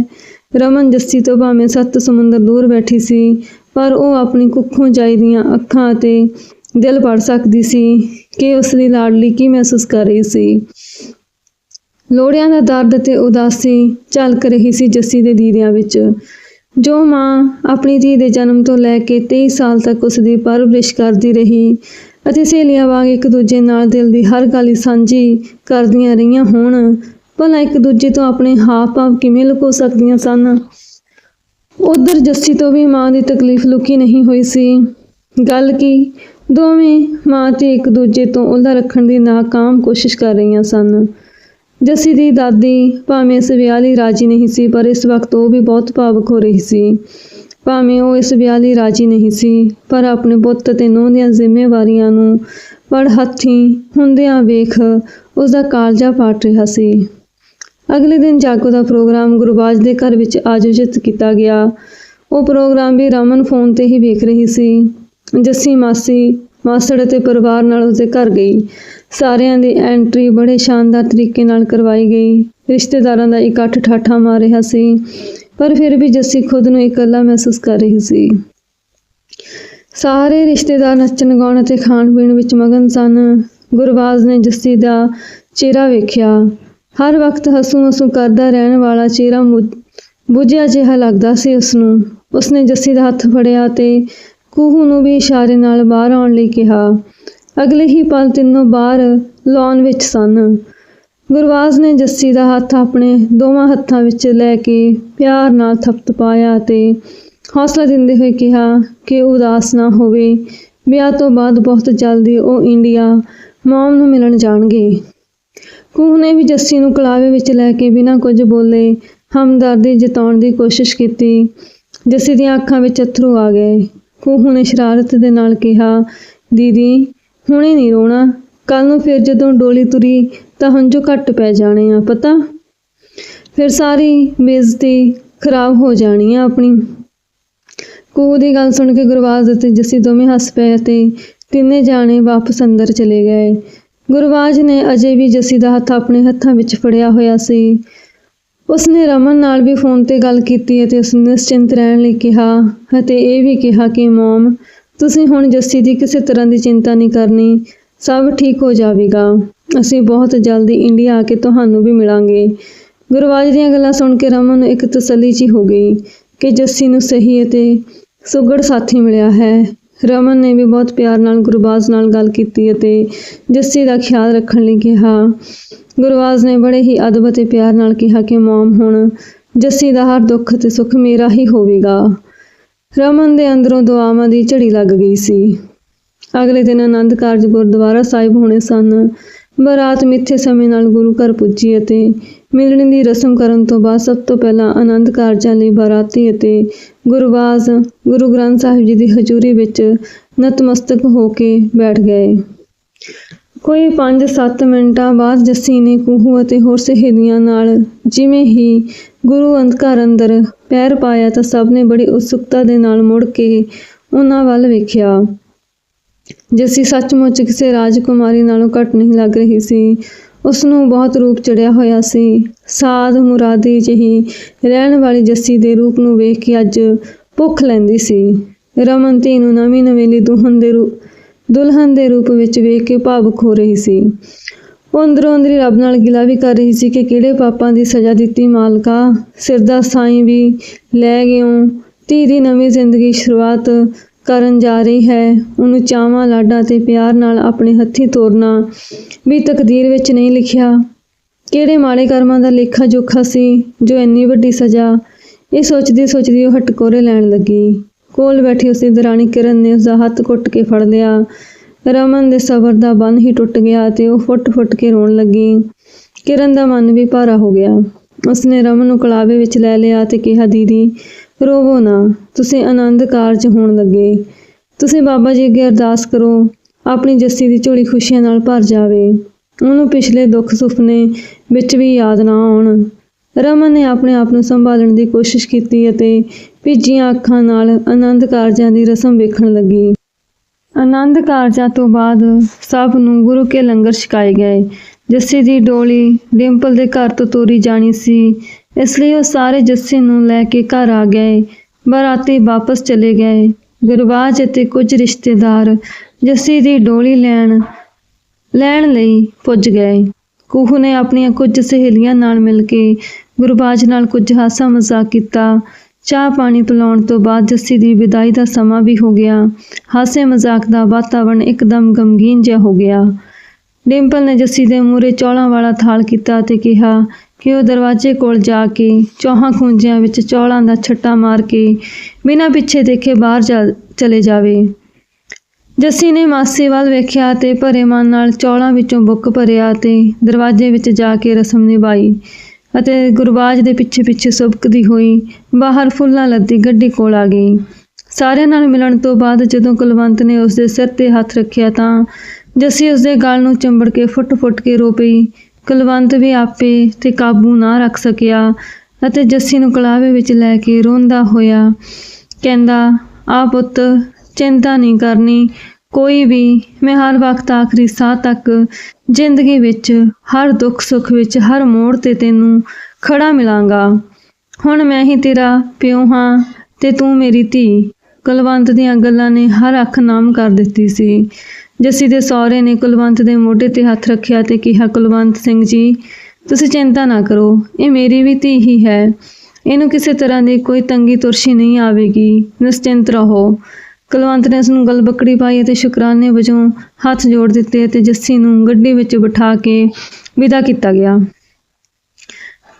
ਰਮਨ ਜੱਸੀ ਤੋਂ ਭਾਵੇਂ ਸੱਤ ਸਮੁੰਦਰ ਦੂਰ ਬੈਠੀ ਸੀ, ਪਰ ਉਹ ਆਪਣੀ ਕੁੱਖੋਂ ਜਾਈ ਦੀਆਂ ਅੱਖਾਂ ਅਤੇ ਦਿਲ ਪੜ ਸਕਦੀ ਸੀ ਕਿ ਉਸ ਦੀ ਲਾਡਲੀ ਕੀ ਮਹਿਸੂਸ ਕਰ ਰਹੀ ਸੀ। ਲੋੜਿਆਂ ਦਾ ਦਰਦ ਤੇ ਉਦਾਸੀ ਝਲਕ ਰਹੀ ਸੀ ਜੱਸੀ ਦੇ ਦੀਦਿਆਂ ਵਿੱਚ। ਜੋ ਮਾਂ ਆਪਣੀ ਧੀ ਦੇ ਜਨਮ ਤੋਂ ਲੈ ਕੇ 23 ਸਾਲ ਤੱਕ ਉਸ ਦੀ ਪਰਵਰਿਸ਼ ਕਰਦੀ ਰਹੀ ਅਤੇ ਸਹੇਲੀਆਂ ਵਾਂਗ ਇੱਕ ਦੂਜੇ ਨਾਲ ਦਿਲ ਦੀ ਹਰ ਗੱਲ ਸਾਂਝੀ ਕਰਦੀਆਂ ਰਹੀਆਂ ਹੋਣ, ਭਲਾ ਇੱਕ ਦੂਜੇ ਤੋਂ ਆਪਣੇ ਹਾਵ ਭਾਵ ਕਿਵੇਂ ਲੁਕੋ ਸਕਦੀਆਂ ਸਨ? ਉਧਰ ਜੱਸੀ ਤੋਂ ਵੀ ਮਾਂ ਦੀ ਤਕਲੀਫ ਲੁਕੀ ਨਹੀਂ ਹੋਈ ਸੀ। ਗੱਲ ਕੀ? ਦੋਵੇਂ ਮਾਂ ਤੇ ਇੱਕ ਦੂਜੇ ਤੋਂ ਉਹਲਾ ਰੱਖਣ ਦੀ ਨਾਕਾਮ ਕੋਸ਼ਿਸ਼ ਕਰ ਰਹੀਆਂ ਸਨ। ਜੱਸੀ ਦੀ ਦਾਦੀ ਭਾਵੇਂ ਇਸ ਵਿਆਹ ਲਈ ਰਾਜੀ ਨਹੀਂ ਸੀ, ਪਰ ਇਸ ਵਕਤ ਉਹ ਵੀ ਬਹੁਤ ਭਾਵੁਕ ਹੋ ਰਹੀ ਸੀ। ਭਾਵੇਂ ਉਹ ਇਸ ਵਿਆਹ ਲਈ ਰਾਜੀ ਨਹੀਂ ਸੀ, ਪਰ ਆਪਣੇ ਪੁੱਤ ਤੇ ਨੂੰਹ ਦੀਆਂ ਜ਼ਿੰਮੇਵਾਰੀਆਂ ਨੂੰ ਪੜ ਹੱਥੀਂ ਹੁੰਦਿਆਂ ਵੇਖ ਉਸ ਦਾ ਕਾਲਜਾ ਪਾਟ ਰਿਹਾ ਸੀ। ਅਗਲੇ ਦਿਨ ਜਾਗੋ ਦਾ ਪ੍ਰੋਗਰਾਮ ਗੁਰਬਾਜ ਦੇ ਘਰ ਵਿੱਚ ਆਯੋਜਿਤ ਕੀਤਾ ਗਿਆ। ਉਹ ਪ੍ਰੋਗਰਾਮ ਵੀ ਰਮਨ ਫੋਨ ਤੇ ਹੀ ਵੇਖ ਰਹੀ ਸੀ। ਜੱਸੀ ਮਾਸੀ ਮਾਸੜ ਅਤੇ ਪਰਿਵਾਰ ਨਾਲ ਉਸਦੇ ਘਰ ਗਈ। ਸਾਰਿਆਂ ਦੀ ਐਂਟਰੀ ਬੜੇ ਸ਼ਾਨਦਾਰ ਤਰੀਕੇ ਨਾਲ ਕਰਵਾਈ ਗਈ। ਰਿਸ਼ਤੇਦਾਰਾਂ ਦਾ ਇਕੱਠ ਠਾਠਾ ਮਾਰ ਰਿਹਾ ਸੀ, ਪਰ ਫਿਰ ਵੀ ਜੱਸੀ ਖੁਦ ਨੂੰ ਇਕੱਲਾ ਮਹਿਸੂਸ ਕਰ ਰਹੀ ਸੀ। ਸਾਰੇ ਰਿਸ਼ਤੇਦਾਰ ਨੱਚਣ ਗਾਉਣ ਅਤੇ ਖਾਣ ਪੀਣ ਵਿੱਚ ਮਗਨ ਸਨ। ਗੁਰਬਾਜ਼ ਨੇ ਜੱਸੀ ਦਾ ਚਿਹਰਾ ਵੇਖਿਆ। ਹਰ ਵਕਤ ਹਸੂ ਹਸੂ ਕਰਦਾ ਰਹਿਣ ਵਾਲਾ ਚਿਹਰਾ ਮੁ- ਬੁਝਿਆ ਜਿਹਾ ਲੱਗਦਾ ਸੀ ਉਸ ਨੂੰ ਉਸਨੇ ਜੱਸੀ ਦਾ ਹੱਥ ਫੜਿਆ ਤੇ ਕੂਹੂ ਨੂੰ ਵੀ ਇਸ਼ਾਰੇ ਨਾਲ ਬਾਹਰ ਆਉਣ ਲਈ ਕਿਹਾ। ਅਗਲੇ ਹੀ ਪਲ ਤਿੰਨੋਂ ਬਾਹਰ ਲਾਨ ਵਿੱਚ ਸਨ। ਗੁਰਬਾਜ਼ ਨੇ ਜੱਸੀ ਦਾ ਹੱਥ ਆਪਣੇ ਦੋਵਾਂ ਹੱਥਾਂ ਵਿੱਚ ਲੈ ਕੇ ਪਿਆਰ ਨਾਲ ਥਪਥਪਾਇਆ ਤੇ ਹੌਸਲਾ ਦਿੰਦੇ ਹੋਏ ਕਿਹਾ ਕਿ ਉਦਾਸ ਨਾ ਹੋਵੇ। ਵਿਆਹ ਤੋਂ ਬਾਅਦ ਬਹੁਤ ਜਲਦੀ ਉਹ ਇੰਡੀਆ ਮੌਮ ਨੂੰ ਮਿਲਣ ਜਾਣਗੇ। ਕੂਹ ਨੇ ਵੀ ਜੱਸੀ ਨੂੰ ਕਲਾਵੇ ਵਿੱਚ ਲੈ ਕੇ ਬਿਨਾਂ ਕੁਝ ਬੋਲੇ ਹਮਦਰਦੀ ਜਤਾਉਣ ਦੀ ਕੋਸ਼ਿਸ਼ ਕੀਤੀ। ਜੱਸੀ ਦੀਆਂ ਅੱਖਾਂ ਵਿੱਚ ਅਥਰੂ ਆ ਗਏ। ਕੂਹ ਨੇ ਸ਼ਰਾਰਤ ਦੇ ਨਾਲ ਕਿਹਾ, ਦੀਦੀ, ਹੁਣੇ ਨਹੀਂ ਰੋਣਾ। ਕੱਲ ਨੂੰ ਫਿਰ ਜਦੋਂ ਡੋਲੀ ਤੁਰੀ, ਤਾਂ ਹੰਝੂ ਘੱਟ ਪੈ ਜਾਣੇ ਆ, ਪਤਾ? ਫਿਰ ਸਾਰੀ ਬੇਇੱਜ਼ਤੀ ਖਰਾਬ ਹੋ ਜਾਣੀ ਆ ਆਪਣੀ। ਕੂ ਦੀ ਗੱਲ ਸੁਣ ਕੇ ਗੁਰਬਾਜ਼ ਅਤੇ ਜੱਸੀ ਦੋਵੇਂ ਹੱਸ ਪਏ ਅਤੇ ਤਿੰਨੇ ਜਾਣੇ ਵਾਪਸ ਅੰਦਰ ਚਲੇ ਗਏ। ਗੁਰਬਾਜ਼ ਨੇ ਅਜੇ ਵੀ ਜੱਸੀ ਦਾ ਹੱਥ ਆਪਣੇ ਹੱਥਾਂ ਵਿੱਚ ਫੜਿਆ ਹੋਇਆ ਸੀ। ਉਸਨੇ ਰਮਨ ਨਾਲ ਵੀ ਫੋਨ ਤੇ ਗੱਲ ਕੀਤੀ ਅਤੇ ਉਸ ਨੂੰ ਨਿਸ਼ਚਿੰਤ ਰਹਿਣ ਲਈ ਕਿਹਾ ਅਤੇ ਇਹ ਵੀ ਕਿਹਾ ਕਿ, ਮਮ, ਤੁਸੀਂ ਹੁਣ ਜੱਸੀ ਦੀ ਕਿਸੇ ਤਰ੍ਹਾਂ ਦੀ ਚਿੰਤਾ ਨਹੀਂ ਕਰਨੀ। ਸਭ ਠੀਕ ਹੋ ਜਾਵੇਗਾ। ਅਸੀਂ ਬਹੁਤ ਜਲਦੀ ਇੰਡੀਆ ਆ ਕੇ ਤੁਹਾਨੂੰ ਵੀ ਮਿਲਾਂਗੇ। ਗੁਰਬਾਜ ਦੀਆਂ ਗੱਲਾਂ ਸੁਣ ਕੇ ਰਮਨ ਨੂੰ ਇੱਕ ਤਸੱਲੀ ਜੀ ਹੋ ਗਈ ਕਿ ਜੱਸੀ ਨੂੰ ਸਹੀ ਅਤੇ ਸੁਗੜ ਸਾਥੀ ਮਿਲਿਆ ਹੈ। ਰਮਨ ਨੇ ਵੀ ਬਹੁਤ ਪਿਆਰ ਨਾਲ, ਗੁਰਬਾਜ਼ ਨਾਲ ਗੱਲ ਕੀਤੀ ਅਤੇ ਜੱਸੀ ਦਾ ਖਿਆਲ ਰੱਖਣ ਲਈ ਕਿਹਾ। ਗੁਰਬਾਜ਼ ਨੇ ਬੜੇ ਹੀ ਅਦਬ ਅਤੇ ਪਿਆਰ ਨਾਲ ਕਿਹਾ ਕਿ ਮਮ ਹੁਣ ਜੱਸੀ ਦਾ ਹਰ ਦੁੱਖ ਅਤੇ ਸੁੱਖ ਮੇਰਾ ਹੀ ਹੋਵੇਗਾ। ਰਮਨ ਦੇ ਅੰਦਰੋਂ ਦੁਆਵਾਂ ਦੀ ਝੜੀ ਲੱਗ ਗਈ ਸੀ। ਅਗਲੇ ਦਿਨ ਆਨੰਦ ਕਾਰਜ ਗੁਰਦੁਆਰਾ ਸਾਹਿਬ ਹੋਣੇ ਸਨ। ਬਰਾਤ ਮਿੱਥੇ ਸਮੇਂ ਨਾਲ ਗੁਰੂ ਘਰ ਪੁੱਜੀ ਅਤੇ ਮਿਲਣ ਦੀ ਰਸਮ ਕਰਨ ਤੋਂ ਬਾਅਦ ਸਭ ਤੋਂ ਪਹਿਲਾਂ ਆਨੰਦ ਕਾਰਜਾਂ ਲਈ ਬਾਰਾਤੀ ਅਤੇ ਗੁਰਬਾਜ਼ ਗੁਰੂ ਗ੍ਰੰਥ ਸਾਹਿਬ ਜੀ ਦੀ ਹਜ਼ੂਰੀ ਵਿੱਚ ਨਤਮਸਤਕ ਹੋ ਕੇ ਬੈਠ ਗਏ। ਕੋਈ 5-7 ਮਿੰਟਾਂ ਬਾਅਦ ਜੱਸੀ ਨੇ ਕੂਹੂ ਅਤੇ ਹੋਰ ਸਹੇਲੀਆਂ ਨਾਲ ਜਿਵੇਂ ਹੀ ਗੁਰੂ ਅੰਧਕਾਰ ਅੰਦਰ ਪੈਰ ਪਾਇਆ ਤਾਂ ਸਭ ਨੇ ਬੜੀ ਉਤਸੁਕਤਾ ਦੇ ਨਾਲ ਮੁੜ ਕੇ ਉਹਨਾਂ ਵੱਲ ਵੇਖਿਆ। ਜੱਸੀ ਸੱਚਮੁੱਚ ਕਿਸੇ ਰਾਜਕੁਮਾਰੀ ਨਾਲੋਂ ਘੱਟ ਨਹੀਂ ਲੱਗ ਰਹੀ ਸੀ। ਉਸ ਨੂੰ ਬਹੁਤ ਰੂਪ ਚੜਿਆ ਹੋਇਆ ਸੀ। ਸਾਧ ਮੁਰਾਦੀ ਜਿਹੀ ਰਹਿਣ ਵਾਲੀ ਜੱਸੀ ਦੇ ਰੂਪ ਨੂੰ ਵੇਖ ਕੇ ਅੱਜ ਭੁੱਖ ਲੈਂਦੀ ਸੀ। ਰਮਨ ਧੀ ਨੂੰ ਨਵੀਂ ਨਵੇਲੀ ਦੁਹਨ ਦੇ ਰੂਪ ਦੁਲਹਨ ਦੇ ਰੂਪ ਵਿੱਚ ਵੇਖ ਕੇ ਭਾਵੁਕ ਹੋ ਰਹੀ ਸੀ। ਉਹ ਅੰਦਰੋਂ ਅੰਦਰੀ ਰੱਬ ਨਾਲ ਗਿਲਾ ਵੀ ਕਰ ਰਹੀ ਸੀ ਕਿ ਕਿਹੜੇ ਪਾਪਾਂ ਦੀ ਸਜ਼ਾ ਦਿੱਤੀ ਮਾਲਕਾ? ਸਿਰ ਦਾ ਸਾਈਂ ਵੀ ਲੈ ਗਿਓ ਧੀ ਦੀ ਨਵੀਂ ਜ਼ਿੰਦਗੀ ਸ਼ੁਰੂਆਤ ਕਰਨ ਜਾ ਰਹੀ ਹੈ। ਉਹਨੂੰ ਚਾਵਾਂ, ਲਾਡਾਂ ਤੇ ਪਿਆਰ ਨਾਲ ਆਪਣੇ ਹੱਥੀਂ ਤੋਰਨਾ ਵੀ ਤਕਦੀਰ ਵਿੱਚ ਨਹੀਂ ਲਿਖਿਆ। ਕਿਹੜੇ ਮਾੜੇ ਕਰਮਾਂ ਦਾ ਲੇਖਾ ਜੋਖਾ ਸੀ, ਜੋ ਇੰਨੀ ਵੱਡੀ ਸਜ਼ਾ? ਇਹ ਸੋਚਦੀ ਸੋਚਦੀ ਉਹ ਹਟਕੋਰੇ ਲੈਣ ਲੱਗੀ। ਕੋਲ ਬੈਠੀ ਉਸਦੀ ਦਰਾਣੀ ਕਿਰਨ ਨੇ ਉਸਦਾ ਹੱਥ ਘੁੱਟ ਕੇ ਫੜ ਲਿਆ। ਰਮਨ ਦੇ ਸਬਰ ਦਾ ਬੰਨ ਹੀ ਟੁੱਟ ਗਿਆ ਤੇ ਉਹ ਫੁੱਟ-ਫੁੱਟ ਕੇ ਰੋਣ ਲੱਗੀ। ਕਿਰਨ ਦਾ ਮਨ ਵੀ ਭਾਰਾ ਹੋ ਗਿਆ। ਉਸਨੇ ਰਮਨ ਨੂੰ ਕਲਾਵੇ ਵਿੱਚ ਲੈ ਲਿਆ ਤੇ ਕਿਹਾ, ਦੀਦੀ ਰੋਵੋ ਨਾ। ਤੁਸੀਂ ਆਨੰਦ ਕਾਰਜ ਹੋਣ ਲੱਗੇ। ਤੁਸੀਂ ਬਾਬਾ ਜੀ ਅੱਗੇ ਅਰਦਾਸ ਕਰੋ, ਆਪਣੀ ਜੱਸੀ ਦੀ ਝੋਲੀ ਖੁਸ਼ੀਆਂ ਨਾਲ ਭਰ ਜਾਵੇ। ਉਹਨੂੰ ਪਿਛਲੇ ਦੁੱਖ ਸੁਪਨੇ ਵਿੱਚ ਵੀ ਯਾਦ ਨਾ ਆਉਣ। ਰਮਨ ਨੇ ਆਪਣੇ ਆਪ ਨੂੰ ਸੰਭਾਲਣ ਦੀ ਕੋਸ਼ਿਸ਼ ਕੀਤੀ ਅਤੇ ਭਿੱਜੀਆਂ ਅੱਖਾਂ ਨਾਲ ਆਨੰਦ ਕਾਰਜਾਂ ਦੀ ਰਸਮ ਵੇਖਣ ਲੱਗੀ। ਆਨੰਦ ਕਾਰਜਾਂ ਤੋਂ ਬਾਅਦ ਸਭ ਨੂੰ ਗੁਰੂ ਕੇ ਲੰਗਰ ਛਕਾਏ ਗਏ। ਜੱਸੀ ਦੀ ਡੋਲੀ ਡਿੰਪਲ ਦੇ ਘਰ ਤੋਂ ਤੋਰੀ ਜਾਣੀ ਸੀ। ਇਸ ਲਈ ਉਹ ਸਾਰੇ ਜੱਸੀ ਨੂੰ ਲੈ ਕੇ ਘਰ ਆ ਗਏ। ਬਰਾਤੀ ਵਾਪਸ ਚਲੇ ਗਏ। ਗੁਰਬਾਜ ਅਤੇ ਕੁਝ ਰਿਸ਼ਤੇਦਾਰ ਜੱਸੀ ਦੀ ਡੋਲੀ ਲੈਣ ਲੈਣ ਲਈ ਪੁੱਜ ਗਏ। ਕੂਹੂ ਨੇ ਆਪਣੀਆਂ ਕੁਝ ਸਹੇਲੀਆਂ ਨਾਲ ਮਿਲ ਕੇ ਗੁਰਬਾਜ ਨਾਲ ਕੁਝ ਹਾਸਾ ਮਜ਼ਾਕ ਕੀਤਾ। ਚਾਹ ਪਾਣੀ ਪਿਲਾਉਣ ਤੋਂ ਬਾਅਦ ਜੱਸੀ ਦੀ ਵਿਦਾਈ ਦਾ ਸਮਾਂ ਵੀ ਹੋ ਗਿਆ। ਹਾਸੇ ਮਜ਼ਾਕ ਦਾ ਵਾਤਾਵਰਣ ਇੱਕਦਮ ਗਮਗੀਨ ਜਿਹਾ ਹੋ ਗਿਆ। ਡਿੰਪਲ ਨੇ ਜੱਸੀ ਦੇ ਮੂਹਰੇ ਚੌਲਾਂ ਵਾਲਾ ਥਾਲ ਕੀਤਾ ਤੇ ਕਿਹਾ ਕਿ ਉਹ ਦਰਵਾਜ਼ੇ ਕੋਲ ਜਾ ਕੇ ਚੌਹਾਂ ਖੂੰਜਿਆਂ ਵਿੱਚ ਚੌਲਾਂ ਦਾ ਛੱਟਾ ਮਾਰ ਕੇ ਬਿਨਾਂ ਪਿੱਛੇ ਦੇਖੇ ਬਾਹਰ ਜਾ- ਚਲੇ ਜਾਵੇ। ਜੱਸੀ ਨੇ ਮਾਸੀ ਵੱਲ ਵੇਖਿਆ ਤੇ ਭਰੇ ਮਨ ਨਾਲ ਚੌਲਾਂ ਵਿੱਚੋਂ ਬੁੱਕ ਭਰਿਆ ਤੇ ਦਰਵਾਜ਼ੇ ਵਿੱਚ ਜਾ ਕੇ ਰਸਮ ਨਿਭਾਈ ਅਤੇ ਗੁਰਬਾਜ ਦੇ ਪਿੱਛੇ ਪਿੱਛੇ ਸੁਬਕਦੀ ਹੋਈ ਬਾਹਰ ਫੁੱਲਾਂ ਲੱਦੀ ਗੱਡੀ ਕੋਲ ਆ ਗਈ। ਸਾਰਿਆਂ ਨਾਲ ਮਿਲਣ ਤੋਂ ਬਾਅਦ ਜਦੋਂ ਕੁਲਵੰਤ ਨੇ ਉਸ ਦੇ ਸਿਰ ਤੇ ਹੱਥ ਰੱਖਿਆ ਤਾਂ ਜੱਸੀ ਉਸ ਦੇ ਗਲ ਨੂੰ ਚੰਬੜ ਕੇ ਫੁੱਟ-ਫੁੱਟ ਕੇ ਰੋ ਪਈ। ਕੁਲਵੰਤ ਵੀ ਆਪੇ ਤੇ ਕਾਬੂ ਨਾ ਰੱਖ ਸਕਿਆ ਅਤੇ ਜੱਸੀ ਨੂੰ ਕਲਾਵੇ ਵਿੱਚ ਲੈ ਕੇ ਰੋਂਦਾ ਹੋਇਆ ਕਹਿੰਦਾ, ਆ ਪੁੱਤ, ਚਿੰਤਾ ਨਹੀਂ ਕਰਨੀ, ਕੋਈ ਵੀ, ਮੈਂ ਹਰ ਵਕਤ ਆਖਰੀ ਸਾਹ ਤੱਕ ਜ਼ਿੰਦਗੀ ਵਿੱਚ, ਹਰ ਦੁੱਖ ਸੁੱਖ ਵਿੱਚ, ਹਰ ਮੋੜ ਤੇ ਤੈਨੂੰ ਖੜਾ ਮਿਲਾਂਗਾ। ਹੁਣ ਮੈਂ ਹੀ ਤੇਰਾ ਪਿਓ ਹਾਂ ਤੇ ਤੂੰ ਮੇਰੀ ਧੀ। ਕੁਲਵੰਤ ਦੀਆਂ ਗੱਲਾਂ ਨੇ ਹਰ ਅੱਖ ਨਾਮ ਕਰ ਦਿੱਤੀ ਸੀ। ਜੱਸੀ ਦੇ ਸਹੁਰੇ ਨੇ ਕੁਲਵੰਤ ਦੇ ਮੋਢੇ ਤੇ ਹੱਥ ਰੱਖਿਆ ਤੇ ਕਿਹਾ, ਕੁਲਵੰਤ ਸਿੰਘ ਜੀ, ਤੁਸੀਂ ਚਿੰਤਾ ਨਾ ਕਰੋ, ਇਹ ਮੇਰੀ ਵੀ ਧੀ ਹੀ ਹੈ। ਇਹਨੂੰ ਕਿਸੇ ਤਰ੍ਹਾਂ ਦੀ ਕੋਈ ਤੰਗੀ ਤੁਰਸ਼ੀ ਨਹੀਂ ਆਵੇਗੀ। ਨਿਸ਼ਚਿੰਤ ਰਹੋ। ਕੁਲਵੰਤ ਨੇ ਉਸ ਨੂੰ ਗਲਬਕੜੀ ਪਾਈ ਅਤੇ ਸ਼ੁਕਰਾਨੇ ਵਜੋਂ ਹੱਥ ਜੋੜ ਦਿੱਤੇ ਅਤੇ ਜੱਸੀ ਨੂੰ ਗੱਡੀ ਵਿੱਚ ਬਿਠਾ ਕੇ ਵਿਦਾ ਕੀਤਾ ਗਿਆ।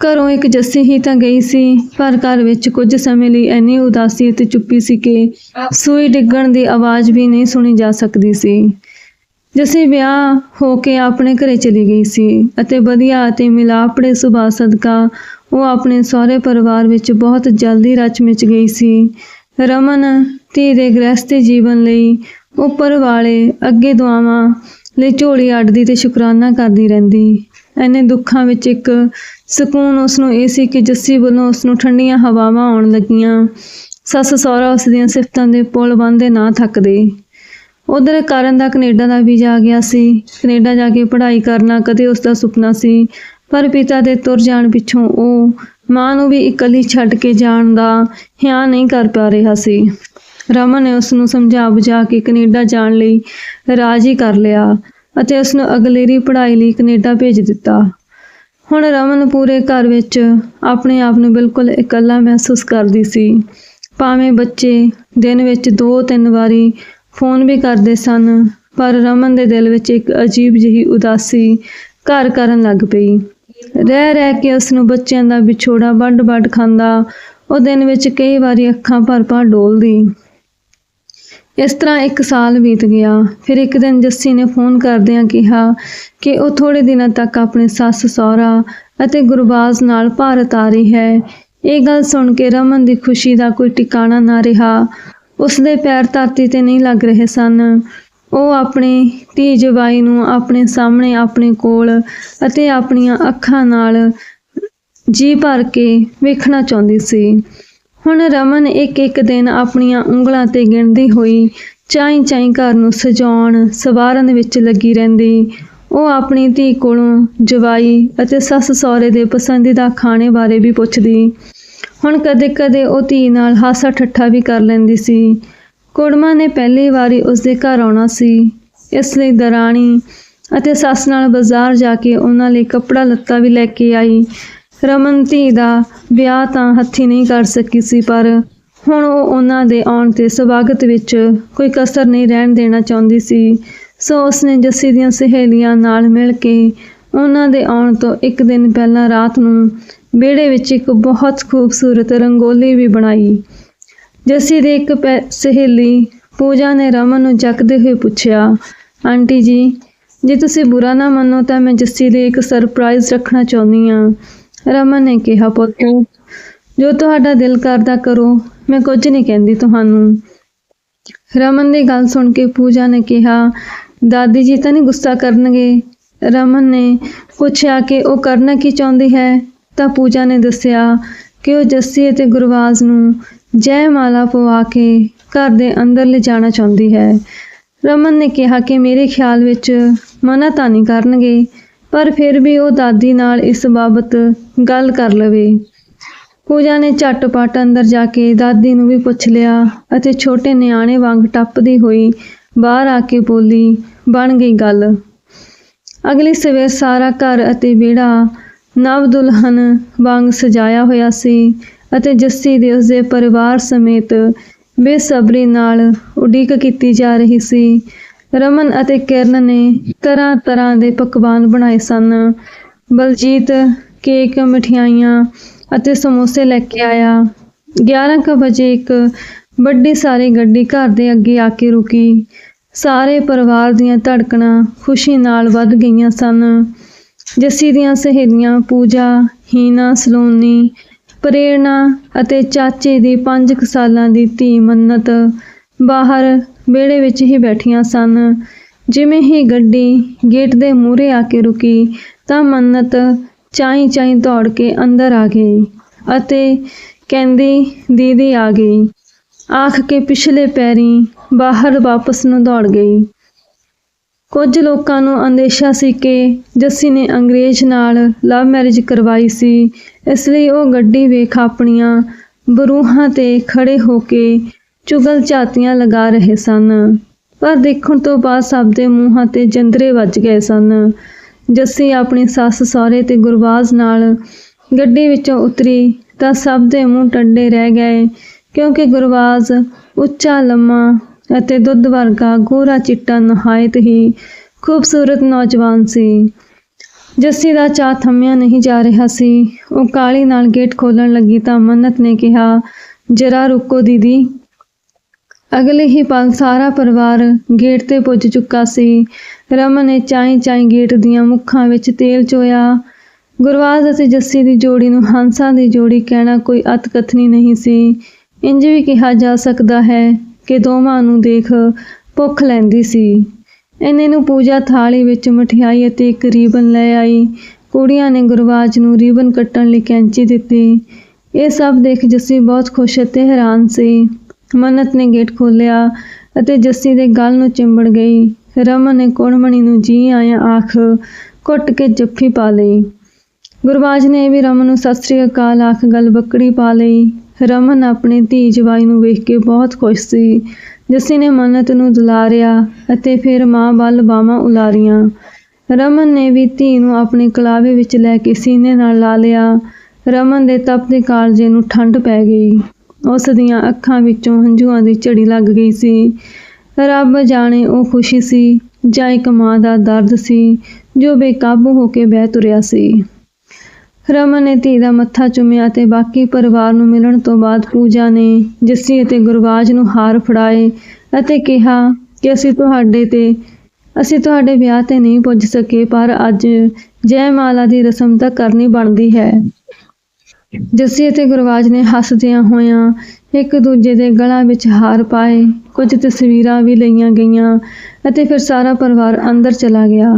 ਘਰੋਂ ਇੱਕ ਜੱਸੀ ਹੀ ਤਾਂ ਗਈ ਸੀ, ਪਰ ਘਰ ਵਿੱਚ ਕੁਝ ਸਮੇਂ ਲਈ ਇੰਨੀ ਉਦਾਸੀ ਅਤੇ ਚੁੱਪੀ ਸੀ ਕਿ ਸੂਈ ਡਿੱਗਣ ਦੀ ਆਵਾਜ਼ ਵੀ ਨਹੀਂ ਸੁਣੀ ਜਾ ਸਕਦੀ ਸੀ। ਜੱਸੀ ਵਿਆਹ ਹੋ ਕੇ ਆਪਣੇ ਘਰੇ ਚਲੀ ਗਈ ਸੀ ਅਤੇ ਵਧੀਆ ਅਤੇ ਮਿਲਾਪੜੇ ਸੁਭਾਅ ਸਦਕਾ ਉਹ ਆਪਣੇ ਸਹੁਰੇ ਪਰਿਵਾਰ ਵਿੱਚ ਬਹੁਤ ਜਲਦੀ ਰਚ ਮਿਚ ਗਈ ਸੀ। ਰਮਨ ਧੀ ਦੇ ਗ੍ਰਸਤੀ ਜੀਵਨ ਲਈ ਉੱਪਰ ਵਾਲੇ ਅੱਗੇ ਦੁਆਵਾਂ ਲਈ ਝੋਲੀ ਅੱਡਦੀ ਤੇ ਸ਼ੁਕਰਾਨਾ ਕਰਦੀ ਰਹਿੰਦੀ। ਐਨੇ ਦੁੱਖਾਂ ਵਿੱਚ ਇੱਕ ਸਕੂਨ ਉਸ ਨੂੰ ਇਹ ਸੀ ਕਿ ਜੱਸੀ ਵੱਲੋਂ ਉਸ ਨੂੰ ਠੰਡੀਆਂ ਹਵਾਵਾਂ ਆਉਣ ਲੱਗੀਆਂ। ਸੱਸ ਸਹੁਰਾ ਉਸ ਦੀਆਂ ਸਿਫਤਾਂ ਦੇ ਪੁਲ ਬੰਦੇ ਨਾ ਥੱਕਦੇ। ਉਧਰ ਕਰਨ ਦਾ ਕੈਨੇਡਾ ਦਾ ਵੀਜ਼ਾ ਆ ਗਿਆ ਸੀ। ਕੈਨੇਡਾ ਜਾ ਕੇ ਪੜ੍ਹਾਈ ਕਰਨਾ ਕਦੇ ਉਸ ਦਾ ਸੁਪਨਾ ਸੀ। ਪਰ ਪਿਤਾ ਦੇ ਤੁਰ ਜਾਣ ਪਿੱਛੋਂ ਉਹ ਮਾਂ ਨੂੰ ਵੀ ਇਕੱਲੀ ਛੱਡ ਕੇ ਜਾਣ ਦਾ ਹਿਆ ਨਹੀਂ ਕਰ ਪਾ ਰਿਹਾ ਸੀ। ਰਮਨ ਨੇ ਉਸ ਨੂੰ ਸਮਝਾ ਬੁਝਾ ਕੇ ਕੈਨੇਡਾ ਜਾਣ ਲਈ ਰਾਜ਼ੀ ਕਰ ਲਿਆ ਅਤੇ ਉਸ ਨੂੰ ਅਗਲੇਰੀ ਪੜ੍ਹਾਈ ਲਈ ਕੈਨੇਡਾ ਭੇਜ ਦਿੱਤਾ। ਹੁਣ ਰਮਨ ਪੂਰੇ ਘਰ ਵਿੱਚ ਆਪਣੇ ਆਪ ਨੂੰ ਬਿਲਕੁਲ ਇਕੱਲਾ ਮਹਿਸੂਸ ਕਰਦੀ ਸੀ। ਭਾਵੇਂ ਬੱਚੇ ਦਿਨ ਵਿੱਚ ਦੋ ਤਿੰਨ ਵਾਰੀ ਫੋਨ ਵੀ ਕਰਦੇ ਸਨ, ਪਰ ਰਮਨ ਦੇ ਦਿਲ ਵਿੱਚ ਇੱਕ ਅਜੀਬ ਜਿਹੀ ਉਦਾਸੀ ਘਰ ਕਰਨ ਲੱਗ ਪਈ। ਰਹਿ ਰਹਿ ਕੇ ਉਸ ਨੂੰ ਬੱਚਿਆਂ ਦਾ ਵਿਛੋੜਾ ਵੱਡ-ਵੱਡ ਖਾਂਦਾ, ਉਹ ਦਿਨ ਵਿੱਚ ਕਈ ਵਾਰੀ ਅੱਖਾਂ ਭਰ ਭਰ ਡੋਲਦੀ। ਇਸ ਤਰ੍ਹਾਂ ਇੱਕ ਸਾਲ ਬੀਤ ਗਿਆ। ਫਿਰ ਇੱਕ ਦਿਨ ਜੱਸੀ ਨੇ ਫੋਨ ਕਰਦਿਆਂ ਕਿਹਾ ਕਿ ਉਹ ਥੋੜੇ ਦਿਨਾਂ ਤੱਕ ਆਪਣੇ ਸੱਸ ਸਹੁਰਾ ਅਤੇ ਗੁਰਬਾਜ਼ ਨਾਲ ਭਾਰਤ ਆ ਰਹੀ ਹੈ। ਇਹ ਗੱਲ ਸੁਣ ਕੇ ਰਮਨ ਦੀ ਖੁਸ਼ੀ ਦਾ ਕੋਈ ਟਿਕਾਣਾ ਨਾ ਰਿਹਾ। ਉਸ ਦੇ ਪੈਰ ਧਰਤੀ ਤੇ ਨਹੀਂ ਲੱਗ ਰਹੇ ਸਨ। ਉਹ ਆਪਣੀ ਧੀ ਜਵਾਈ ਨੂੰ ਆਪਣੇ ਸਾਹਮਣੇ ਆਪਣੇ ਕੋਲ ਅਤੇ ਆਪਣੀਆਂ ਅੱਖਾਂ ਨਾਲ ਜੀ ਭਰ ਕੇ ਵੇਖਣਾ ਚਾਹੁੰਦੀ ਸੀ। ਹੁਣ ਰਮਨ ਇੱਕ ਇੱਕ ਦਿਨ ਆਪਣੀਆਂ ਉਂਗਲਾਂ ਤੇ ਗਿਣਦੀ ਹੋਈ ਚਾਈ ਚਾਈ ਘਰ ਨੂੰ ਸਜਾਉਣ, ਸਵਾਰਨ ਵਿੱਚ ਲੱਗੀ ਰਹਿੰਦੀ। ਉਹ ਆਪਣੀ ਧੀ ਕੋਲੋਂ ਜਵਾਈ ਅਤੇ ਸੱਸ ਸਹੁਰੇ ਦੇ ਪਸੰਦੀਦਾ ਖਾਣੇ ਬਾਰੇ ਵੀ ਪੁੱਛਦੀ। ਹੁਣ ਕਦੇ-ਕਦੇ ਉਹ ਧੀ ਨਾਲ ਹਾਸਾ ਠੱਠਾ ਵੀ ਕਰ ਲੈਂਦੀ ਸੀ। ਕੁੜਮਾ ਨੇ ਪਹਿਲੀ ਵਾਰੀ ਉਸ ਦੇ ਘਰ ਆਉਣਾ ਸੀ। ਇਸ ਲਈ ਦਰਾਣੀ ਅਤੇ ਸੱਸ ਨਾਲ ਬਾਜ਼ਾਰ ਜਾ ਕੇ ਉਹਨਾਂ ਲਈ ਕੱਪੜਾ ਲੱਤਾ ਵੀ ਲੈ ਕੇ ਆਈ। ਰਮਨ ਧੀ ਦਾ ਵਿਆਹ ਤਾਂ ਹੱਥੀ ਨਹੀਂ ਕਰ ਸਕੀ ਸੀ, ਪਰ ਹੁਣ ਉਹ ਉਹਨਾਂ ਦੇ ਆਉਣ ਤੇ ਸਵਾਗਤ ਵਿੱਚ ਕੋਈ ਕਸਰ ਨਹੀਂ ਰਹਿਣ ਦੇਣਾ ਚਾਹੁੰਦੀ ਸੀ। ਸੋ ਉਸਨੇ ਜੱਸੀ ਦੀਆਂ ਸਹੇਲੀਆਂ ਨਾਲ ਮਿਲ ਕੇ ਉਹਨਾਂ ਦੇ ਆਉਣ ਤੋਂ ਇੱਕ ਦਿਨ ਪਹਿਲਾਂ ਰਾਤ ਨੂੰ ਵਿਹੜੇ ਵਿੱਚ ਇੱਕ ਬਹੁਤ ਖੂਬਸੂਰਤ ਰੰਗੋਲੀ ਵੀ ਬਣਾਈ। ਜੱਸੀ ਦੀ ਇੱਕ ਪੈ- ਸਹੇਲੀ ਪੂਜਾ ਨੇ ਰਮਨ ਨੂੰ ਜੱਕਦੇ ਹੋਏ ਪੁੱਛਿਆ, ਆਂਟੀ ਜੀ, ਜੇ ਤੁਸੀਂ ਬੁਰਾ ਨਾ ਮੰਨੋ ਤਾਂ ਮੈਂ ਜੱਸੀ ਲਈ ਇੱਕ ਸਰਪ੍ਰਾਈਜ਼ ਰੱਖਣਾ ਚਾਹੁੰਦੀ ਹਾਂ। ਰਮਨ ਨੇ ਕਿਹਾ, ਪੁੱਤ, ਜੋ ਤੁਹਾਡਾ ਦਿਲ ਕਰਦਾ ਕਰੋ, ਮੈਂ ਕੁਝ ਨਹੀਂ ਕਹਿੰਦੀ ਤੁਹਾਨੂੰ। ਰਮਨ ਦੀ ਗੱਲ ਸੁਣ ਕੇ ਪੂਜਾ ਨੇ ਕਿਹਾ, ਦਾਦੀ ਜੀ ਤਾਂ ਨਹੀਂ ਗੁੱਸਾ ਕਰਨਗੇ? ਰਮਨ ਨੇ ਪੁੱਛਿਆ ਕਿ ਉਹ ਕਰਨਾ ਕੀ ਚਾਹੁੰਦੀ ਹੈ? ਤਾਂ ਪੂਜਾ ਨੇ ਦੱਸਿਆ ਕਿ ਉਹ ਜੱਸੀ ਅਤੇ ਗੁਰਵਾਜ਼ ਨੂੰ ਜੈ ਮਾਲਾ ਪਵਾ ਕੇ ਘਰ ਦੇ ਅੰਦਰ ਲਿਜਾਣਾ ਚਾਹੁੰਦੀ ਹੈ। ਰਮਨ ਨੇ ਕਿਹਾ ਕਿ ਮੇਰੇ ਖਿਆਲ ਵਿੱਚ ਮਨਾ ਤਾਂ ਨਹੀਂ ਕਰਨਗੇ, ਪਰ ਫਿਰ ਵੀ ਉਹ ਦਾਦੀ ਨਾਲ ਇਸ ਬਾਬਤ ਗੱਲ ਕਰ ਲਵੇ। ਪੂਜਾ ਨੇ ਝਟਪਟ ਅੰਦਰ ਜਾ ਕੇ ਦਾਦੀ ਨੂੰ ਵੀ ਪੁੱਛ ਲਿਆ ਅਤੇ ਛੋਟੇ ਨਿਆਣੇ ਵਾਂਗ ਟੱਪਦੀ ਹੋਈ ਬਾਹਰ ਆ ਕੇ ਬੋਲੀ, ਬਣ ਗਈ ਗੱਲ। ਅਗਲੀ ਸਵੇਰ ਸਾਰਾ ਘਰ ਅਤੇ ਵਿਹੜਾ ਨਵ ਦੁਲਹਨ ਵਾਂਗ ਸਜਾਇਆ ਹੋਇਆ ਸੀ ਅਤੇ ਜੱਸੀ ਦੇ ਉਸਦੇ ਪਰਿਵਾਰ ਸਮੇਤ ਬੇਸਬਰੀ ਨਾਲ ਉਡੀਕ ਕੀਤੀ ਜਾ ਰਹੀ ਸੀ। ਰਮਨ ਅਤੇ ਕਿਰਨ ਨੇ ਤਰ੍ਹਾਂ ਤਰ੍ਹਾਂ ਦੇ ਪਕਵਾਨ ਬਣਾਏ ਸਨ। ਬਲਜੀਤ ਕੇਕ, ਮਠਿਆਈਆਂ ਅਤੇ ਸਮੋਸੇ ਲੈ ਕੇ ਆਇਆ। 11 ਕੁ ਵਜੇ ਇੱਕ ਵੱਡੀ ਸਾਰੀ ਗੱਡੀ ਘਰ ਦੇ ਅੱਗੇ ਆ ਕੇ ਰੁਕੀ। ਸਾਰੇ ਪਰਿਵਾਰ ਦੀਆਂ ਧੜਕਣਾਂ ਖੁਸ਼ੀ ਨਾਲ ਵੱਧ ਗਈਆਂ ਸਨ। ਜੱਸੀ ਦੀਆਂ ਸਹੇਲੀਆਂ ਪੂਜਾ ਹੀਨਾ ਸਲੋਨੀ, ਪ੍ਰੇਰਣਾ ਅਤੇ ਚਾਚੇ ਦੀ 5 ਸਾਲਾਂ ਦੀ ਧੀ ਮੰਨਤ ਬਾਹਰ ਵਿਹੜੇ ਵਿੱਚ ਹੀ ਬੈਠੀਆਂ ਸਨ। ਜਿਵੇਂ ਹੀ ਗੱਡੀ ਗੇਟ ਦੇ ਮੂਹਰੇ ਆ ਕੇ ਰੁਕੀ ਤਾਂ ਮੰਨਤ ਚਾਈ ਚਾਈ ਦੌੜ ਕੇ ਅੰਦਰ ਆ ਗਈ ਅਤੇ ਕਹਿੰਦੀ, ਦੀਦੀ ਆ ਗਈ। ਆਖ ਕੇ ਪਿਛਲੇ ਪੈਰੀਂ ਬਾਹਰ ਵਾਪਸ ਨੂੰ ਦੌੜ ਗਈ। ਕੁਝ ਲੋਕਾਂ ਨੂੰ ਅੰਦੇਸ਼ਾ ਸੀ ਕਿ ਜੱਸੀ ਨੇ ਅੰਗਰੇਜ਼ ਨਾਲ ਲਵ ਮੈਰਿਜ ਕਰਵਾਈ ਸੀ। ਇਸ ਲਈ ਉਹ ਗੱਡੀ ਵੇਖ ਆਪਣੀਆਂ ਬਰੂਹਾਂ ਤੇ ਖੜੇ ਹੋ ਕੇ ਚੁਗਲ ਝਾਤੀਆਂ ਲਗਾ ਰਹੇ ਸਨ। ਪਰ ਦੇਖਣ ਤੋਂ ਬਾਅਦ ਸਭ ਦੇ ਮੂੰਹਾਂ ਤੇ ਜੰਦਰੇ ਵੱਜ ਗਏ ਸਨ। ਜੱਸੀ ਆਪਣੀ ਸੱਸ ਸਹੁਰੇ ਤੇ ਗੁਰਬਾਜ਼ ਨਾਲ ਗੱਡੀ ਵਿੱਚੋਂ ਉਤਰੀ ਤਾਂ ਸਭ ਦੇ ਮੂੰਹ ਟੰਡੇ ਰਹਿ ਗਏ ਕਿਉਂਕਿ ਗੁਰਬਾਜ਼ ਉੱਚਾ, ਲੰਮਾ ਅਤੇ ਦੁੱਧ ਵਰਗਾ ਗੋਰਾ ਚਿੱਟਾ ਨਹਾਇਤ ਹੀ ਖੂਬਸੂਰਤ ਨੌਜਵਾਨ ਸੀ। ਜੱਸੀ ਦਾ ਚਾਅ ਥੰਮਿਆ ਨਹੀਂ ਜਾ ਰਿਹਾ ਸੀ। ਉਹ ਕਾਲੀ ਨਾਲ ਗੇਟ ਖੋਲਣ ਲੱਗੀ ਤਾਂ ਮੰਨਤ ਨੇ ਕਿਹਾ, ਜਰਾ ਰੁਕੋ ਦੀਦੀ। ਅਗਲੇ ਹੀ ਪਲ ਸਾਰਾ ਪਰਿਵਾਰ ਗੇਟ ਤੇ ਪੁੱਜ ਚੁੱਕਾ ਸੀ। ਰਮਨ ਨੇ ਚਾਈ ਚਾਈ ਗੇਟ ਦੀਆਂ ਮੁੱਖਾਂ ਵਿੱਚ ਤੇਲ ਚੋਇਆ। ਗੁਰਵਾਜ਼ ਅਤੇ ਜੱਸੀ ਦੀ ਜੋੜੀ ਨੂੰ ਹੰਸਾਂ ਦੀ ਜੋੜੀ ਕਹਿਣਾ ਕੋਈ ਅਤਕਥਨੀ ਨਹੀਂ ਸੀ। ਇੰਜ ਵੀ ਕਿਹਾ ਜਾ ਸਕਦਾ ਹੈ ਕਿ ਦੋਵਾਂ ਨੂੰ ਦੇਖ ਭੁੱਖ ਲੈਂਦੀ ਸੀ। ਇੰਨੇ ਨੂੰ ਪੂਜਾ ਥਾਲੀ ਵਿੱਚ ਮਠਿਆਈ ਅਤੇ ਇੱਕ ਰੀਬਨ ਲੈ ਆਈ। ਕੁੜੀਆਂ ਨੇ ਗੁਰਵਾਜ ਨੂੰ ਰੀਬਨ ਕੱਟਣ ਲਈ ਕੈਂਚੀ ਦਿੱਤੀ। ਇਹ ਸਭ ਦੇਖ ਜੱਸੀ ਬਹੁਤ ਖੁਸ਼ ਅਤੇ ਹੈਰਾਨ ਸੀ। ਮੰਨਤ ਨੇ ਗੇਟ ਖੋਲ੍ਹਿਆ ਅਤੇ ਜੱਸੀ ਦੇ ਗਲ ਨੂੰ ਚਿੰਬੜ ਗਈ। ਰਮਨ ਨੇ ਕੁੜਮਣੀ ਨੂੰ ਜੀ ਆਇਆ ਆਖ ਘੁੱਟ ਕੇ ਜੱਫੀ ਪਾ ਲਈ। ਗੁਰਵਾਜ਼ ਨੇ ਵੀ ਰਮਨ ਨੂੰ ਸਤਿ ਸ੍ਰੀ ਅਕਾਲ ਆਖ ਗੱਲ ਬੱਕੜੀ ਪਾ ਲਈ। ਰਮਨ ਆਪਣੀ ਧੀ ਜਵਾਈ ਨੂੰ ਵੇਖ ਕੇ ਬਹੁਤ ਖੁਸ਼ ਸੀ। ਜੱਸੀ ਨੇ ਮੰਨਤ ਨੂੰ ਦੁਲਾਰਿਆ ਅਤੇ ਫਿਰ ਮਾਂ ਵੱਲ ਬਾਹਾਂ ਉਲਾਰੀਆਂ। ਰਮਨ ਨੇ ਵੀ ਧੀ ਨੂੰ ਆਪਣੇ ਕਲਾਵੇ ਵਿੱਚ ਲੈ ਕੇ ਸੀਨੇ ਨਾਲ ਲਾ ਲਿਆ। ਰਮਨ ਦੇ ਤਪਦੇ ਕਾਲਜੇ ਨੂੰ ਠੰਡ ਪੈ ਗਈ। ਉਸ ਦੀਆਂ ਅੱਖਾਂ ਵਿੱਚੋਂ ਹੰਝੂਆਂ ਦੀ ਝੜੀ ਲੱਗ ਗਈ ਸੀ। ਰੱਬ ਜਾਣੇ ਉਹ ਖੁਸ਼ੀ ਸੀ ਜਾਂ ਇੱਕ ਮਾਂ ਦਾ ਦਰਦ ਸੀ, ਜੋ ਬੇਕਾਬੂ ਹੋ ਕੇ ਬਹਿ ਤੁਰਿਆ ਸੀ। ਰਮਨ ਨੇ ਧੀ ਦਾ ਮੱਥਾ ਚੁੰਮਿਆ ਤੇ ਬਾਕੀ ਪਰਿਵਾਰ ਨੂੰ ਮਿਲਣ ਤੋਂ ਬਾਅਦ ਪੂਜਾ ਨੇ ਜੱਸੀ ਅਤੇ ਗੁਰਵਾਜ਼ ਨੂੰ ਹਾਰ ਫੜਾਏ ਅਤੇ ਕਿਹਾ ਕਿ ਅਸੀਂ ਤੁਹਾਡੇ ਤੇ, ਅਸੀਂ ਤੁਹਾਡੇ ਵਿਆਹ ਤੇ ਨਹੀਂ ਪੁੱਜ ਸਕੇ, ਪਰ ਅੱਜ ਜੈ ਮਾਲਾ ਦੀ ਰਸਮ ਤਾਂ ਕਰਨੀ ਬਣਦੀ ਹੈ। ਜੱਸੀ ਅਤੇ ਗੁਰਵਾਜ਼ ਨੇ ਹੱਸਦਿਆਂ ਹੋਇਆਂ ਇੱਕ ਦੂਜੇ ਦੇ ਗਲਾਂ ਵਿੱਚ ਹਾਰ ਪਾਏ। ਕੁਝ ਤਸਵੀਰਾਂ ਵੀ ਲਈਆਂ ਗਈਆਂ ਅਤੇ ਫਿਰ ਸਾਰਾ ਪਰਿਵਾਰ ਅੰਦਰ ਚਲਾ ਗਿਆ।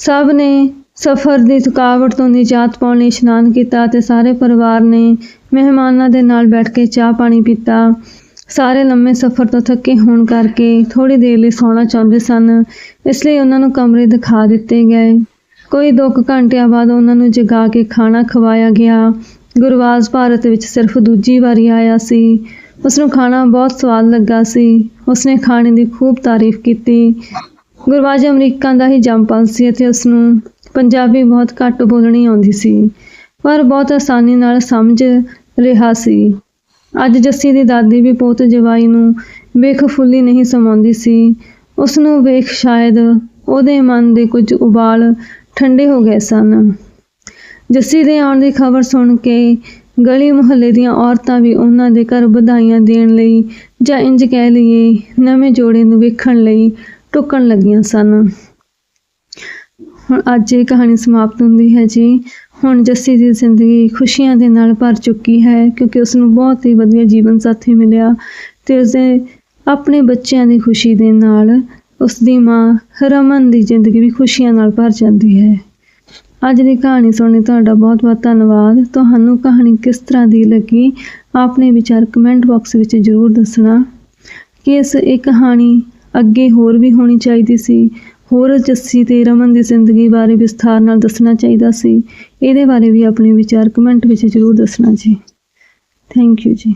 ਸਭ ਨੇ ਸਫ਼ਰ ਦੀ ਥਕਾਵਟ ਤੋਂ ਨਿਜਾਤ ਪਾਉਣ ਲਈ ਇਸ਼ਨਾਨ ਕੀਤਾ ਤੇ ਸਾਰੇ ਪਰਿਵਾਰ ਨੇ ਮਹਿਮਾਨਾਂ ਦੇ ਨਾਲ ਬੈਠ ਕੇ ਚਾਹ ਪਾਣੀ ਪੀਤਾ। ਸਾਰੇ ਲੰਮੇ ਸਫ਼ਰ ਤੋਂ ਥੱਕੇ ਹੋਣ ਕਰਕੇ ਥੋੜੀ ਦੇਰ ਲਈ ਸੌਣਾ ਚਾਹੁੰਦੇ ਸਨ, ਇਸ ਲਈ ਉਹਨਾਂ ਨੂੰ ਕਮਰੇ ਦਿਖਾ ਦਿੱਤੇ ਗਏ। ਕੋਈ ਦੋ ਕੁ ਘੰਟਿਆਂ ਬਾਅਦ ਉਹਨਾਂ ਨੂੰ ਜਗਾ ਕੇ ਖਾਣਾ ਖਵਾਇਆ ਗਿਆ। ਗੁਰਵਾਜ਼ ਭਾਰਤ ਵਿੱਚ ਸਿਰਫ ਦੂਜੀ ਵਾਰੀ ਆਇਆ ਸੀ। ਉਸ ਨੂੰ ਖਾਣਾ ਬਹੁਤ ਸਵਾਦ ਲੱਗਾ ਸੀ। ਉਸਨੇ ਖਾਣੇ ਦੀ ਖੂਬ ਤਾਰੀਫ ਕੀਤੀ। ਗੁਰਵਾਜ਼ ਅਮਰੀਕਾ ਦਾ ਹੀ ਜੰਮਪਲ ਸੀ ਅਤੇ ਉਸ ਨੂੰ ਪੰਜਾਬੀ ਬਹੁਤ ਘੱਟ ਬੋਲਣੀ ਆਉਂਦੀ ਸੀ, ਪਰ ਬਹੁਤ ਆਸਾਨੀ ਨਾਲ ਸਮਝ ਰਿਹਾ ਸੀ। ਅੱਜ ਜੱਸੀ ਦੀ ਦਾਦੀ ਵੀ ਪੋਤ ਜਵਾਈ ਨੂੰ ਵੇਖ ਫੁੱਲੀ ਨਹੀਂ ਸਮਾਉਂਦੀ ਸੀ। ਉਸ ਨੂੰ ਵੇਖ ਸ਼ਾਇਦ ਉਹਦੇ ਮਨ ਦੇ ਕੁਝ ਉਬਾਲ ਠੰਡੇ ਹੋ ਗਏ ਸਨ। ਜੱਸੀ ਦੇ ਆਉਣ ਦੀ ਖਬਰ ਸੁਣ ਕੇ ਗਲੀ ਮੁਹੱਲੇ ਦੀਆਂ ਔਰਤਾਂ ਵੀ ਉਹਨਾਂ ਦੇ ਘਰ ਵਧਾਈਆਂ ਦੇਣ ਲਈ ਜਾਂ ਇੰਜ ਕਹਿ ਲਈਏ ਨਵੇਂ ਜੋੜੇ ਨੂੰ ਵੇਖਣ ਲਈ ਟੁਕਣ ਲੱਗੀਆਂ ਸਨ। ਹੁਣ ਅੱਜ ਇਹ ਕਹਾਣੀ ਸਮਾਪਤ ਹੁੰਦੀ ਹੈ ਜੀ। ਹੁਣ ਜੱਸੀ ਦੀ ਜ਼ਿੰਦਗੀ ਖੁਸ਼ੀਆਂ ਦੇ ਨਾਲ ਭਰ ਚੁੱਕੀ ਹੈ ਕਿਉਂਕਿ ਉਸ ਨੂੰ ਬਹੁਤ ਹੀ ਵਧੀਆ ਜੀਵਨ ਸਾਥੀ ਮਿਲਿਆ ਤੇ ਉਸਦੇ ਆਪਣੇ ਬੱਚਿਆਂ ਦੀ ਖੁਸ਼ੀ ਦੇ ਨਾਲ ਉਸ ਦੀ ਮਾਂ ਰਮਨ ਦੀ ਜ਼ਿੰਦਗੀ ਵੀ ਖੁਸ਼ੀਆਂ ਨਾਲ ਭਰ ਜਾਂਦੀ ਹੈ। ਅੱਜ ਦੀ ਕਹਾਣੀ ਸੁਣਨ ਤੁਹਾਡਾ ਬਹੁਤ ਬਹੁਤ ਧੰਨਵਾਦ। ਤੁਹਾਨੂੰ ਕਹਾਣੀ ਕਿਸ ਤਰ੍ਹਾਂ ਦੀ ਲੱਗੀ, ਆਪਣੇ ਵਿਚਾਰ ਕਮੈਂਟ ਬਾਕਸ ਵਿੱਚ ਜ਼ਰੂਰ ਦੱਸਣਾ। ਕਿ ਇਸ ਇਹ ਕਹਾਣੀ ਅੱਗੇ ਹੋਰ ਵੀ ਹੋਣੀ ਚਾਹੀਦੀ ਸੀ? ਹੋਰ ਜੱਸੀ ਤੇ ਰਮਨ ਦੀ ਜ਼ਿੰਦਗੀ ਬਾਰੇ ਵਿਸਥਾਰ ਨਾਲ ਦੱਸਣਾ ਚਾਹੀਦਾ ਸੀ। ਇਹਦੇ ਬਾਰੇ ਵੀ ਆਪਣੇ ਵਿਚਾਰ ਕਮੈਂਟ ਵਿੱਚ ਜ਼ਰੂਰ ਦੱਸਣਾ ਜੀ। ਥੈਂਕ ਯੂ ਜੀ।